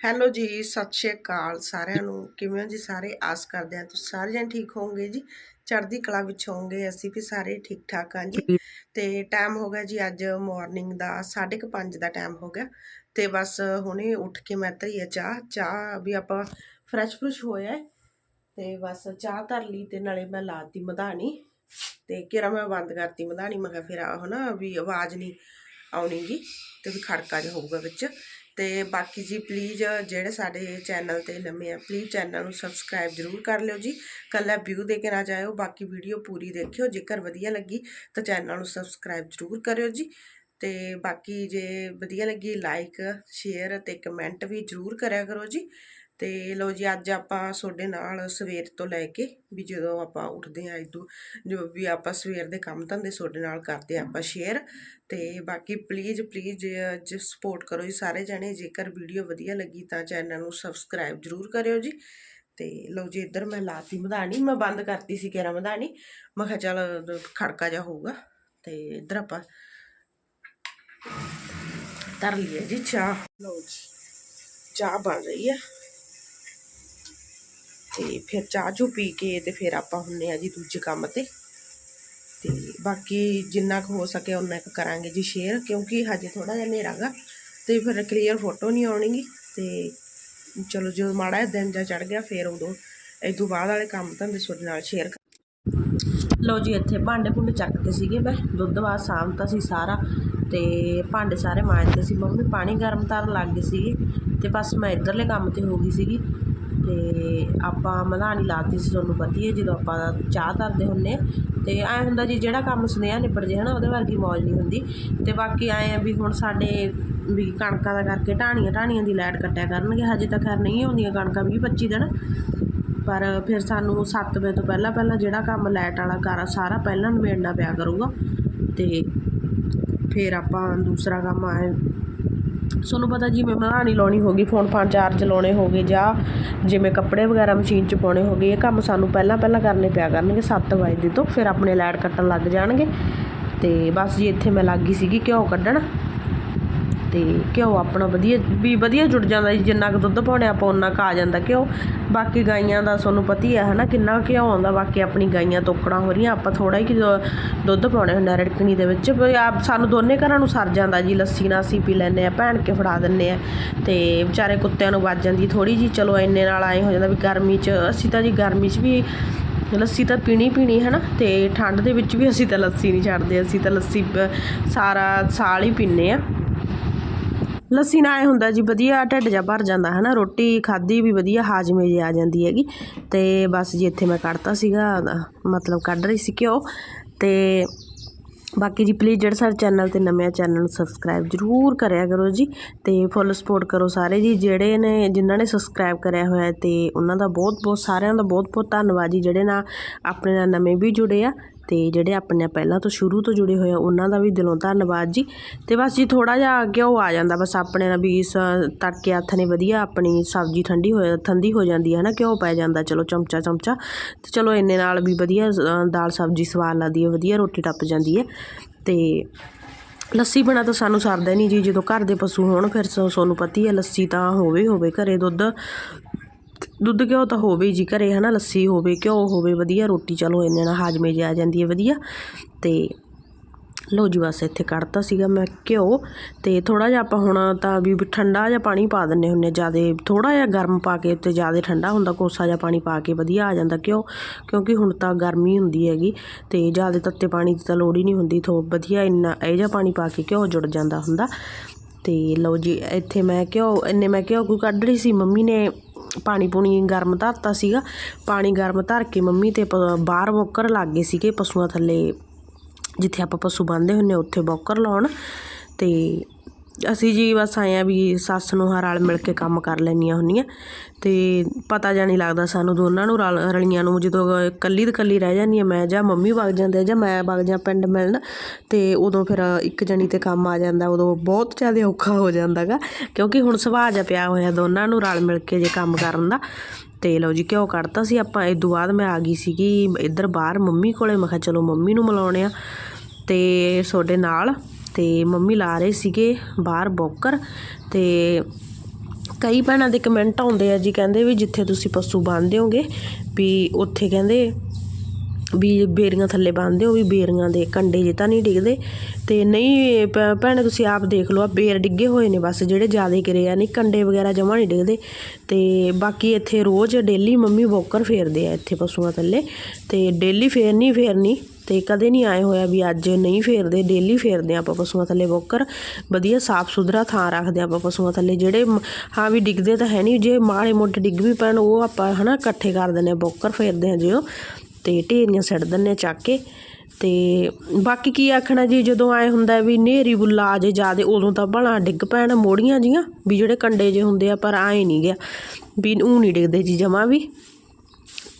Hello ਜੀ, ਸਤਿ ਸ਼੍ਰੀ ਅਕਾਲ ਸਾਰਿਆਂ ਨੂੰ। ਕਿਵੇਂ ਹੋ ਜੀ ਸਾਰੇ? ਆਸ ਕਰਦੇ ਹਾਂ ਤੁਸੀਂ ਸਾਰੇ ਜਣ ਠੀਕ ਹੋਵੋਗੇ ਜੀ। ਚੜ੍ਹਦੀ ਕਲਾ ਵਿੱਚ ਹੋਵੋਗੇ, ਅਸੀਂ ਵੀ ਸਾਰੇ ਠੀਕ ਠਾਕ ਹਾਂ ਜੀ। ਤੇ ਟਾਈਮ ਹੋ ਗਿਆ ਜੀ ਅੱਜ ਮਾਰਨਿੰਗ ਦਾ 5:30 ਦਾ ਟਾਈਮ ਹੋ ਗਿਆ। ਤੇ ਬਸ ਹੁਣੇ ਉੱਠ ਕੇ ਮੈਂ ਧਰੀ ਆ ਚਾਹ। ਚਾਹ ਵੀ ਆਪਾਂ ਫਰੈਸ਼ ਫਰੈਸ਼ ਹੋਇਆ ਤੇ ਬਸ ਚਾਹ ਧਰ ਲਈ ਤੇ ਨਾਲੇ ਮੈਂ ਲਾਤੀ ਮਧਾਣੀ। ਤੇ ਕਿਰਾ ਮੈਂ ਬੰਦ ਕਰਤੀ ਮਧਾਣੀ, ਮੈਂ ਕਿਹਾ ਫਿਰ ਆਹ ਨਾ ਵੀ ਆਵਾਜ਼ ਨਹੀਂ ਆਉਣੀਗੀ ਤੇ ਵੀ ਖੜਕਾ ਜਿਹਾ ਹੋਊਗਾ ਵਿੱਚ। ਤੇ ਬਾਕੀ ਜੀ ਪਲੀਜ਼ ਜਿਹੜੇ ਸਾਡੇ ਚੈਨਲ ਤੇ ਨਵੇਂ ਆ ਪਲੀਜ਼ ਚੈਨਲ ਨੂੰ ਸਬਸਕ੍ਰਾਈਬ ਜਰੂਰ ਕਰ ਲਿਓ ਜੀ। ਕੱਲਾ ਵਿਊ ਦੇ ਕੇ ਨਾ ਜਾਇਓ, ਬਾਕੀ ਵੀਡੀਓ ਪੂਰੀ ਦੇਖਿਓ, ਜੇਕਰ ਵਧੀਆ ਲੱਗੀ ਤਾਂ ਚੈਨਲ ਨੂੰ ਸਬਸਕ੍ਰਾਈਬ ਜਰੂਰ ਕਰਿਓ ਜੀ। ਤੇ ਬਾਕੀ ਜੇ ਵਧੀਆ ਲੱਗੀ ਲਾਈਕ ਸ਼ੇਅਰ ਤੇ ਕਮੈਂਟ ਵੀ ਜਰੂਰ ਕਰਿਆ ਕਰੋ ਜੀ। ਤੇ ਲੋ ਜੀ, ਅੱਜ ਆਪਾਂ ਤੁਹਾਡੇ ਨਾਲ ਸਵੇਰ ਤੋਂ ਲੈ ਕੇ ਵੀ ਜਦੋਂ ਆਪਾਂ ਉੱਠਦੇ ਆਂ ਇਦੋਂ ਜੋ ਵੀ ਆਪਾਂ ਸਵੇਰ ਦੇ ਕੰਮ ਧੰਦੇ ਤੁਹਾਡੇ ਨਾਲ ਕਰਦੇ ਆਂ ਆਪਾਂ ਸ਼ੇਅਰ ਤੇ ਬਾਕੀ ਪਲੀਜ਼ ਪਲੀਜ਼ ਜੇ ਸਪੋਰਟ ਕਰੋ ਜੀ ਸਾਰੇ ਜਣੇ, ਜੇਕਰ ਵੀਡੀਓ ਵਧੀਆ ਲੱਗੀ ਤਾਂ ਚੈਨਲ ਨੂੰ ਸਬਸਕ੍ਰਾਈਬ ਜਰੂਰ ਕਰਿਓ ਜੀ। ਤੇ ਲਓ ਜੀ, ਇੱਧਰ ਮੈਂ ਲਾਤੀ ਮਧਾਣੀ, ਮੈਂ ਬੰਦ ਕਰਤੀ ਸੀ ਕਿਹੜਾ ਮਧਾਣੀ, ਮੈਂ ਕਿਹਾ ਚੱਲ ਖੜਕਾ ਜਾ ਹੋਊਗਾ, ਤੇ ਇੱਧਰ ਆਪਾਂ ਧਰ ਲਈਏ ਜੀ ਚਾਹ। ਲਓ ਜੀ, ਚਾਹ ਬਣ ਰਹੀ ਹੈ ਤੇ ਫਿਰ ਚਾਹ ਚੂ ਪੀ ਕੇ ਤੇ ਫਿਰ ਆਪਾਂ ਹੁੰਨੇ ਆ ਜੀ ਦੂਜੇ ਕੰਮ ਤੇ। ਤੇ ਬਾਕੀ ਜਿੰਨਾ ਕੁ ਹੋ ਸਕੇ ਉਨਾ ਕੁ ਕਰਾਂਗੇ ਜੀ ਸ਼ੇਅਰ ਕਿਉਂਕਿ ਹਜੇ ਥੋੜਾ ਜਿਹਾ ਹਨੇਰਾ ਗਾ ਤੇ ਫਿਰ ਕਲੀਅਰ ਫੋਟੋ ਨਹੀਂ ਆਉਣੀਗੀ ਤੇ ਚਲੋ ਜਦੋਂ ਮਾੜਾ ਜਿਹਾ ਦਿਨ ਜਾ ਚੜ ਗਿਆ ਫਿਰ ਉਦੋਂ ਇਸ ਤੋਂ ਬਾਅਦ ਵਾਲੇ ਕੰਮ ਤਾਂ ਧੰਦੇ ਤੁਹਾਡੇ ਨਾਲ ਸ਼ੇਅਰ ਲਓ ਜੀ ਇੱਥੇ ਭਾਂਡੇ ਭੁੰਡੇ ਚੱਕਦੇ ਸੀਗੇ ਮੈਂ, ਦੁੱਧ ਬਾਅਦ ਸਾਂਭਤਾ ਸੀ ਸਾਰਾ ਤੇ ਭਾਂਡੇ ਸਾਰੇ ਮਾਂਜਦੇ ਸੀ। ਮੰਮੀ ਪਾਣੀ ਗਰਮ ਕਰਨ ਲੱਗ ਗਏ ਸੀਗੇ ਤੇ ਬਸ ਮੈਂ ਇੱਧਰਲੇ ਕੰਮ ਤੇ ਹੋ ਗਈ ਸੀਗੀ। ਅਤੇ ਆਪਾਂ ਮਧਾਣੀ ਲਾਤੀ ਸੀ ਤੁਹਾਨੂੰ ਪਤਾ ਹੀ ਹੈ, ਜਦੋਂ ਆਪਾਂ ਚਾਹ ਧਰਦੇ ਹੁੰਦੇ ਹਾਂ। ਅਤੇ ਐਂ ਹੁੰਦਾ ਜੀ, ਜਿਹੜਾ ਕੰਮ ਸੁਨੇਹਾ ਨਿਬੜ ਜੇ ਹੈ ਨਾ ਉਹਦੇ ਵਰਗੀ ਮੌਜ ਨਹੀਂ ਹੁੰਦੀ। ਅਤੇ ਬਾਕੀ ਐ ਆ ਵੀ ਹੁਣ ਸਾਡੇ ਵੀ ਕਣਕਾਂ ਦਾ ਕਰਕੇ ਢਾਣੀਆਂ ਢਾਣੀਆਂ ਦੀ ਲਾਈਟ ਕੱਟਿਆ ਕਰਨਗੇ। ਹਜੇ ਤੱਕ ਖੈਰ ਨਹੀਂ ਆਉਂਦੀਆਂ ਕਣਕਾਂ ਵੀਹ ਪੱਚੀ ਦਿਨ। ਪਰ ਫਿਰ ਸਾਨੂੰ ਸੱਤ ਵਜੇ ਤੋਂ ਪਹਿਲਾਂ ਪਹਿਲਾਂ ਜਿਹੜਾ ਕੰਮ ਲਾਈਟ ਵਾਲਾ ਕਰ ਸਾਰਾ ਪਹਿਲਾਂ ਨਿਬੇੜਨਾ ਪਿਆ ਕਰੂਗਾ। ਅਤੇ ਫਿਰ ਆਪਾਂ ਦੂਸਰਾ ਕੰਮ ਆਏ ਤੁਹਾਨੂੰ ਪਤਾ ਜਿਵੇਂ ਮਧਾਣੀ ਲਾਉਣੀ ਹੋਗੀ ਫੋਨ ਫਾਨ ਚਾਰਜ ਲਾਉਣੇ ਹੋਗੇ ਜਾਂ ਜਿਵੇਂ ਕੱਪੜੇ ਵਗੈਰਾ ਮਸ਼ੀਨ 'ਚ ਪਾਉਣੇ ਹੋਗੇ ਇਹ ਕੰਮ ਸਾਨੂੰ ਪਹਿਲਾਂ ਪਹਿਲਾਂ ਕਰਨੇ ਪਿਆ ਕਰਨਗੇ 7 ਵਜੇ ਤੋਂ, ਫਿਰ ਆਪਣੇ ਲਾਈਟ ਕੱਟਣ ਲੱਗ ਜਾਣਗੇ। ਤੇ ਬਸ ਜੀ, ਇੱਥੇ ਮੈਂ ਲੱਗ ਗਈ ਸੀਗੀ ਘਿਓ ਕੱਢਣ। ਤੇ ਘਿਓ ਆਪਣਾ ਵਧੀਆ, ਵੀ ਵਧੀਆ ਜੁੜ ਜਾਂਦਾ ਜੀ, ਜਿੰਨਾ ਕੁ ਦੁੱਧ ਪਾਉਣੇ ਆਪਾਂ ਉਨਾ ਕੁ ਆ ਜਾਂਦਾ ਘਿਓ। ਬਾਕੀ ਗਾਈਆਂ ਦਾ ਤੁਹਾਨੂੰ ਪਤੀ ਆ ਹੈ, ਹਨਾ, ਕਿੰਨਾ ਘਿਓ ਆਉਂਦਾ, ਬਾਕੀ ਆਪਣੀ ਗਾਈਆਂ ਤੋਕੜਾਂ ਹੋ ਰਹੀਆਂ, ਆਪਾਂ ਥੋੜਾ ਹੀ ਦੁੱਧ ਪਾਉਣੇ ਹੁੰਦਾ ਰੜਕਣੀ ਦੇ ਵਿੱਚ। ਆਪ, ਸਾਨੂੰ ਦੋਨੇ ਘਰਾਂ ਨੂੰ ਸਰ ਜਾਂਦਾ ਜੀ, ਲੱਸੀ ਨਾਲ ਅਸੀਂ ਪੀ ਲੈਂਦੇ ਆ ਭੈਣ ਕੇ ਫੜਾ ਦਿੰਨੇ ਆ ਤੇ ਵਿਚਾਰੇ ਕੁੱਤਿਆਂ ਨੂੰ ਵੱਜ ਜਾਂਦੀ ਥੋੜੀ ਜੀ ਚਲੋ ਇੰਨੇ ਨਾਲ ਆਏ ਹੋ ਜਾਂਦਾ ਵੀ ਗਰਮੀ 'ਚ, ਅਸੀਂ ਤਾਂ ਜੀ ਗਰਮੀ 'ਚ ਵੀ ਲੱਸੀ ਤਾਂ ਪੀਣੀ ਪੀਣੀ ਹੈ ਨਾ ਤੇ ਠੰਡ ਦੇ ਵਿੱਚ ਵੀ ਅਸੀਂ ਤਾਂ ਲੱਸੀ ਨਹੀਂ ਛੱਡਦੇ, ਅਸੀਂ ਤਾਂ ਲੱਸੀ ਸਾਰਾ ਸਾਲ ਹੀ ਪੀਂਦੇ ਆ ਲੱਸੀ ਨਾਲ ਐ ਹੁੰਦਾ ਜੀ, ਵਧੀਆ ਢਿੱਡ ਜਾ ਭਰ ਜਾਂਦਾ ਹੈ ਨਾ ਰੋਟੀ ਖਾਧੀ ਵੀ ਵਧੀਆ, ਹਾਜ਼ਮੇ ਜੇ ਆ ਜਾਂਦੀ ਹੈਗੀ। ਤੇ ਬਸ ਜੀ, ਇੱਥੇ ਮੈਂ ਕੱਢਤਾ ਸੀਗਾ ਮਤਲਬ ਕੱਢ ਰਹੀ ਸੀ ਘਿਓ। ਤੇ ਬਾਕੀ ਜੀ ਪਲੀਜ਼ ਜਿਹੜੇ ਸਾਡੇ ਚੈਨਲ ਤੇ ਨਵੇਂ ਚੈਨਲ ਨੂੰ ਸਬਸਕ੍ਰਾਈਬ ਜਰੂਰ ਕਰਿਆ ਕਰੋ ਜੀ। ਤੇ ਫੁੱਲ ਸਪੋਰਟ ਕਰੋ ਸਾਰੇ ਜੀ, ਜਿਹੜੇ ਨੇ, ਜਿਨ੍ਹਾਂ ਨੇ ਸਬਸਕ੍ਰਾਈਬ ਕਰਿਆ ਹੋਇਆ ਤੇ ਉਹਨਾਂ ਦਾ ਬਹੁਤ ਬਹੁਤ ਸਾਰਿਆਂ ਦਾ ਬਹੁਤ ਬਹੁਤ ਧੰਨਵਾਦ ਜੀ, ਜਿਹੜੇ ਨਾਲ ਆਪਣੇ ਨਾਲ ਨਵੇਂ ਵੀ ਜੁੜੇ ਆ। ਅਤੇ ਜਿਹੜੇ ਆਪਣੇ ਪਹਿਲਾਂ ਤੋਂ ਸ਼ੁਰੂ ਤੋਂ ਜੁੜੇ ਹੋਏ ਆ, ਉਹਨਾਂ ਦਾ ਵੀ ਦਿਲੋਂ ਧੰਨਵਾਦ ਜੀ। ਅਤੇ ਬਸ ਜੀ ਥੋੜ੍ਹਾ ਜਿਹਾ ਅੱਗੇ ਉਹ ਆ ਜਾਂਦਾ, ਬਸ ਆਪਣੇ ਨਾਲ ਵੀ ਸ ਤੜਕੇ ਹੱਥ ਨੇ ਵਧੀਆ ਆਪਣੀ ਸਬਜ਼ੀ ਠੰਡੀ ਹੋ ਠੰਡੀ ਹੋ ਜਾਂਦੀ ਹੈ ਨਾ, ਘਿਓ ਪੈ ਜਾਂਦਾ, ਚਲੋ ਚਮਚਾ ਚਮਚਾ। ਅਤੇ ਚਲੋ ਇੰਨੇ ਨਾਲ ਵੀ ਵਧੀਆ ਦਾਲ ਸਬਜ਼ੀ ਸਵਾਦ ਲੱਗਦੀ ਹੈ, ਵਧੀਆ ਰੋਟੀ ਟੱਪ ਜਾਂਦੀ ਹੈ। ਅਤੇ ਲੱਸੀ ਬਣਾ ਤਾਂ ਸਾਨੂੰ ਸਰਦਾ ਨਹੀਂ ਜੀ, ਜਦੋਂ ਘਰ ਦੇ ਪਸ਼ੂ ਹੋਣ, ਫਿਰ ਤੁਹਾਨੂੰ ਪਤਾ ਹੀ ਹੈ, ਲੱਸੀ ਤਾਂ ਹੋਵੇ ਹੋਵੇ, ਘਰੇ ਦੁੱਧ ਦੁੱਧ ਘਿਓ ਤਾਂ ਹੋਵੇ ਜੀ, ਘਰੇ ਹਨਾ ਲੱਸੀ ਹੋਵੇ, ਘਿਓ ਹੋਵੇ, ਵਧੀਆ ਰੋਟੀ ਚਲੋ ਇੰਨੇ ਨਾਲ ਹਾਜ਼ਮੇ 'ਚ ਆ ਜਾਂਦੀ ਹੈ, ਵਧੀਆ। ਤੇ ਲੋ ਜੀ ਬਸ ਇੱਥੇ ਕੱਢਤਾ ਸੀਗਾ ਮੈਂ ਘਿਓ ਤੇ ਥੋੜਾ ਜਿਹਾ ਆਪਾਂ ਹੁਣ ਤਾਂ ਵੀ ਠੰਡਾ ਜਿਹਾ ਪਾਣੀ ਪਾ ਦਿੰਨੇ ਹੁੰਨੇ ਜ਼ਿਆਦਾ ਥੋੜਾ ਜਿਹਾ ਗਰਮ ਪਾ ਕੇ ਤੇ ਜ਼ਿਆਦਾ ਠੰਡਾ ਹੁੰਦਾ, ਕੋਸਾ ਜਿਹਾ ਪਾਣੀ ਪਾ ਕੇ ਵਧੀਆ ਆ ਜਾਂਦਾ ਘਿਓ, ਕਿਉਂਕਿ ਹੁਣ ਤਾਂ ਗਰਮੀ ਹੁੰਦੀ ਹੈਗੀ ਤੇ ਜ਼ਿਆਦਾ ਤੱਤੇ ਪਾਣੀ ਦੀ ਤਾਂ ਲੋੜ ਹੀ ਨਹੀਂ ਹੁੰਦੀ, ਥੋ ਵਧੀਆ ਇੰਨਾ ਇਹ ਜਿਹਾ ਪਾਣੀ ਪਾ ਕੇ ਘਿਓ ਜੁੜ ਜਾਂਦਾ ਹੁੰਦਾ। ਤੇ ਲਓ ਜੀ, ਇੱਥੇ ਮੈਂ ਘਿਓ, ਇੰਨੇ ਮੈਂ ਘਿਓ ਕੋ ਕੱਢ ਰਹੀ ਸੀ, ਮੰਮੀ ਨੇ ਪਾਣੀ ਪੂਣੀ ਗਰਮ ਧਰਤਾ ਸੀਗਾ। ਪਾਣੀ ਗਰਮ ਧਰ ਕੇ ਮੰਮੀ ਤੇ ਬਾਹਰ ਬੋਕਰ ਲੱਗ ਗਏ ਸੀਗੇ ਪਸ਼ੂਆਂ ਥੱਲੇ। ਜਿੱਥੇ ਆਪਾਂ ਪਸ਼ੂ ਬੰਨਦੇ ਹੁੰਨੇ ਉੱਥੇ ਬੋਕਰ ਲਾਉਣ। ਤੇ ਅਸੀਂ ਜੀ ਬਸ ਆਏ ਆ ਵੀ ਸੱਸ ਨੂੰ ਹਾਂ ਰਲ ਮਿਲ ਕੇ ਕੰਮ ਕਰ ਲੈਂਦੀਆਂ ਹੁੰਦੀਆਂ ਅਤੇ ਪਤਾ ਜਿਹਾ ਨਹੀਂ ਲੱਗਦਾ ਸਾਨੂੰ ਦੋਨਾਂ ਨੂੰ ਰਲ, ਰਲੀਆਂ ਨੂੰ ਜਦੋਂ ਇਕੱਲੀ ਤੇ ਇਕੱਲੀ ਰਹਿ ਜਾਂਦੀ ਹਾਂ ਮੈਂ ਜਾਂ ਮੰਮੀ ਵਗ ਜਾਂਦੇ ਜਾਂ ਮੈਂ ਵਗ ਜਾਂ ਪਿੰਡ ਮਿਲਣ ਅਤੇ ਉਦੋਂ ਫਿਰ ਇੱਕ ਜਣੀ ਤੇ ਕੰਮ ਆ ਜਾਂਦਾ, ਉਦੋਂ ਬਹੁਤ ਜ਼ਿਆਦਾ ਔਖਾ ਹੋ ਜਾਂਦਾ ਗਾ ਕਿਉਂਕਿ ਹੁਣ ਸੁਭਾਅ ਜਿਹਾ ਪਿਆ ਹੋਇਆ ਦੋਨਾਂ ਨੂੰ ਰਲ ਮਿਲ ਕੇ ਜੇ ਕੰਮ ਕਰਨ ਦਾ, ਤੇ ਲਓ ਜੀ ਘਿਓ ਕੱਢਤਾ ਸੀ ਆਪਾਂ ਇਸ ਤੋਂ ਬਾਅਦ ਮੈਂ ਆ ਗਈ ਸੀਗੀ ਇੱਧਰ ਬਾਹਰ ਮੰਮੀ ਕੋਲੇ, ਮੈਂ ਕਿਹਾ ਚਲੋ ਮੰਮੀ ਨੂੰ ਮਿਲਾਉਣੇ ਆ, ਤੇ ਤੁਹਾਡੇ ਨਾਲ ਤੇ ਮੰਮੀ ਲਾ ਰਹੇ ਸੀਗੇ ਬਾਹਰ ਬੋਕਰ ਤੇ ਕਈ ਭੈਣਾਂ ਦੇ ਕਮੈਂਟ ਆਉਂਦੇ ਆ ਜੀ, ਕਹਿੰਦੇ ਵੀ ਜਿੱਥੇ ਤੁਸੀਂ ਪਸ਼ੂ ਬੰਨ੍ਹਦੇ ਹੋਗੇ ਵੀ ਉੱਥੇ ਕਹਿੰਦੇ ਵੀ ਬੇਰੀਆਂ ਥੱਲੇ ਬੰਨ੍ਹਦੇ ਹੋ ਵੀ ਬੇਰੀਆਂ ਦੇ ਕੰਡੇ ਜੇ ਤਾਂ ਨਹੀਂ ਡਿੱਗਦੇ। ਤੇ ਨਹੀਂ ਭੈਣੇ ਤੁਸੀਂ ਆਪ ਦੇਖ ਲਓ ਆ ਬੇਰ ਡਿੱਗੇ ਹੋਏ ਨੇ ਬਸ, ਜਿਹੜੇ ਜ਼ਿਆਦਾ ਗਿਰੇ ਆ, ਨਹੀਂ ਕੰਡੇ ਵਗੈਰਾ ਜਮਾ ਨਹੀਂ ਡਿੱਗਦੇ। ਤੇ ਬਾਕੀ ਇੱਥੇ ਰੋਜ਼ ਡੇਲੀ ਮੰਮੀ ਵੋਕਰ ਫੇਰਦੇ ਆ ਇੱਥੇ ਪਸ਼ੂਆਂ ਥੱਲੇ। ਤੇ ਡੇਲੀ ਫੇਰਨੀ ਫੇਰਨੀ, ਤੇ ਕਦੇ ਨਹੀਂ ਆਏ ਹੋਇਆ ਵੀ ਅੱਜ ਨਹੀਂ ਫੇਰਦੇ, ਡੇਲੀ ਫੇਰਦੇ ਆ ਆਪਾਂ ਪਸ਼ੂਆਂ ਥੱਲੇ ਬੋਕਰ ਵਧੀਆ ਸਾਫ਼ ਸੁਥਰਾ ਥਾਂ ਰੱਖਦੇ ਆ ਆਪਾਂ ਪਸ਼ੂਆਂ ਥੱਲੇ, ਜਿਹੜੇ ਹਾਂ ਵੀ ਡਿੱਗਦੇ ਤਾਂ ਹੈ ਨਹੀਂ, ਜੇ ਮਾੜੇ ਮੋਟੇ ਡਿੱਗ ਵੀ ਪੈਣ, ਉਹ ਆਪਾਂ ਹਨਾ ਇਕੱਠੇ ਕਰ ਦਿੰਦੇ ਆ ਬੋਕਰ ਫੇਰਦੇ ਆ ਜਿਉ। ਤੇ ਢੇਰੀਆਂ ਸੱਟ ਦਿੰਦੇ ਆ ਚੱਕ ਕੇ। ਤੇ ਬਾਕੀ ਕੀ ਆਖਣਾ ਜੀ, ਜਦੋਂ ਆਏ ਹੁੰਦਾ ਵੀ ਨੇਰੀ ਬੁੱਲਾ ਆ ਜੇ ਜਿਆਦੇ, ਉਦੋਂ ਤਾਂ ਭਲਾ ਡਿੱਗ ਪੈਣ ਮੋੜੀਆਂ ਜੀਆਂ, ਵੀ ਜਿਹੜੇ ਕੰਡੇ ਜੇ ਹੁੰਦੇ ਆ, ਪਰ ਆਏ ਨਹੀਂ ਗਿਆ। ਵੀ ਉਹ ਨਹੀਂ ਡਿੱਗਦੇ ਜੀ ਜਮਾ ਵੀ।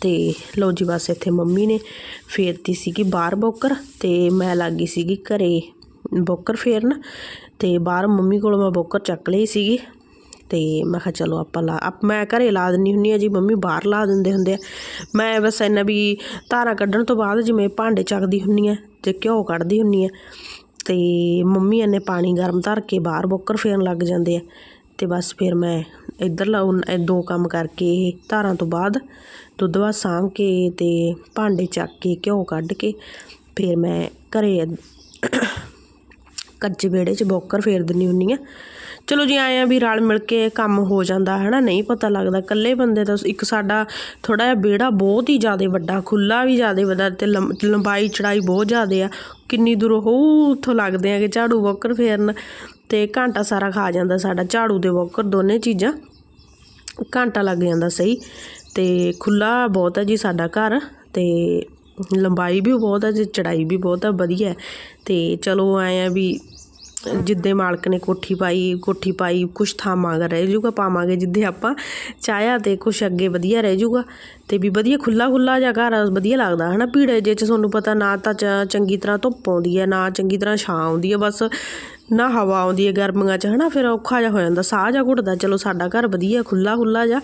ਤੇ ਲਓ ਜੀ ਬਸ ਇੱਥੇ ਮੰਮੀ ਨੇ ਫੇਰਤੀ ਸੀਗੀ ਬਾਹਰ ਬੋਕਰ, ਤੇ ਮੈਂ ਲੱਗ ਗਈ ਸੀਗੀ ਘਰੇ ਬੋਕਰ ਫੇਰਨ। ਤੇ ਬਾਹਰ ਮੰਮੀ ਕੋਲੋਂ ਮੈਂ ਬੋਕਰ ਚੱਕ ਲਈ ਸੀਗੀ। ਤੇ ਮੈਂ ਕਿਹਾ ਚਲੋ ਆਪਾਂ ਲਾ, ਆਪ ਮੈਂ ਘਰੇ ਲਾ ਦਿੰਨੀ ਹੁੰਨੀ ਆ ਜੀ, ਮੰਮੀ ਬਾਹਰ ਲਾ ਦਿੰਦੇ ਹੁੰਦੇ ਆ। ਮੈਂ ਬਸ ਇੰਨਾ ਵੀ ਧਾਰਾਂ ਕੱਢਣ ਤੋਂ ਬਾਅਦ ਜਿਵੇਂ ਭਾਂਡੇ ਚੱਕਦੀ ਹੁੰਨੀ ਆ ਤੇ ਘਿਓ ਕੱਢਦੀ ਹੁੰਨੀ ਆ ਤੇ ਮੰਮੀ ਇਹਨੇ ਪਾਣੀ ਗਰਮ ਧਰ ਕੇ ਬਾਹਰ ਬੋਕਰ ਫੇਰਨ ਲੱਗ ਜਾਂਦੇ ਆ। ਤੇ ਬਸ ਫਿਰ ਮੈਂ ਇੱਧਰਲਾ ਉਨ- ਦੋ ਕੰਮ ਕਰਕੇ ਇਹ ਧਾਰਾਂ ਤੋਂ ਬਾਅਦ ਦੁੱਧ ਵਾ ਸਾਂਭ ਕੇ ਤੇ ਭਾਂਡੇ ਚੱਕ ਕੇ, ਘਿਓ ਕੱਢ ਕੇ ਫਿਰ ਮੈਂ ਘਰੇ ਕੱਚੇ ਵਿਹੜੇ 'ਚ ਬੋਕਰ ਫੇਰ ਦਿੰਨੀ ਹੁੰਨੀ ਆ ਚਲੋ ਜੀ ਆਏ ਆ ਵੀ ਰਲ ਮਿਲ ਕੇ ਕੰਮ ਹੋ ਜਾਂਦਾ ਹੈ ਨਾ ਨਹੀਂ ਪਤਾ ਲੱਗਦਾ। ਇਕੱਲੇ ਬੰਦੇ ਦਾ ਇੱਕ ਸਾਡਾ ਥੋੜਾ ਜਿਹਾ ਵਿਹੜਾ ਬਹੁਤ ਹੀ ਜ਼ਿਆਦਾ ਵੱਡਾ ਖੁੱਲਾ ਵੀ ਜ਼ਿਆਦਾ ਵੱਡਾ ਤੇ ਲੰਮ- ਲੰਬਾਈ, ਚੜਾਈ ਬਹੁਤ ਜ਼ਿਆਦਾ ਆ। ਕਿੰਨੀ ਦੂਰੋਂ ਹੋ ਉੱਥੋਂ ਲੱਗਦੇ ਆ ਕਿ ਝਾੜੂ, ਵੋਕਰ ਫੇਰਨ ਤੇ ਘੰਟਾ ਸਾਰਾ ਖਾ ਜਾਂਦਾ ਸਾਡਾ। ਝਾੜੂ ਦੇ ਵੋਕਰ ਦੋਨੇ ਚੀਜ਼ਾਂ ਘੰਟਾ ਲੱਗ ਜਾਂਦਾ ਸਹੀ। ਤੇ ਖੁੱਲਾ ਬਹੁਤ ਹੈ ਜੀ ਸਾਡਾ ਘਰ ਤੇ ਲੰਬਾਈ ਵੀ ਬਹੁਤ ਹੈ ਤੇ ਚੜਾਈ ਵੀ ਬਹੁਤ ਹੈ ਵਧੀਆ। ਹੈ। ਤੇ ਚਲੋ ਆਏ ਆ ਵੀ ਜਿੱਦੇ ਮਾਲਕ ਨੇ ਕੋਠੀ ਪਾਈ ਕੋਠੀ ਪਾਈ, ਕੁਛ ਥਾਂ ਮੰਗ ਰਹਿ ਜੂਗਾ ਪਾਵਾਂਗੇ ਜਿੱਦੇ ਆਪਾਂ ਚਾਹਿਆ ਤੇ ਕੁਛ ਅੱਗੇ ਵਧੀਆ ਰਹਿ ਜੂਗਾ ਤੇ ਵੀ ਵਧੀਆ ਖੁੱਲਾ ਖੁੱਲਾ ਜਿਹਾ ਘਰ ਵਧੀਆ ਲੱਗਦਾ, ਹਨਾ? ਭੀੜੇ ਜੇ ਚ ਤੁਹਾਨੂੰ ਪਤਾ ਨਾ ਤਾਂ ਚੰਗੀ ਤਰ੍ਹਾਂ ਧੁੱਪ ਆਉਂਦੀ ਹੈ, ਨਾ ਚੰਗੀ ਤਰ੍ਹਾਂ ਛਾਂ ਆਉਂਦੀ ਹੈ, ਬਸ ਨਾ ਹਵਾ ਆਉਂਦੀ ਹੈ ਗਰਮੀਆਂ 'ਚ, ਹਨਾ? ਫਿਰ ਔਖਾ ਜਿਹਾ ਹੋ ਜਾਂਦਾ, ਸਾਹ ਜਿਹਾ ਘੁੱਟਦਾ, ਚਲੋ ਸਾਡਾ ਘਰ ਵਧੀਆ ਖੁੱਲਾ ਖੁੱਲਾ ਜਿਹਾ।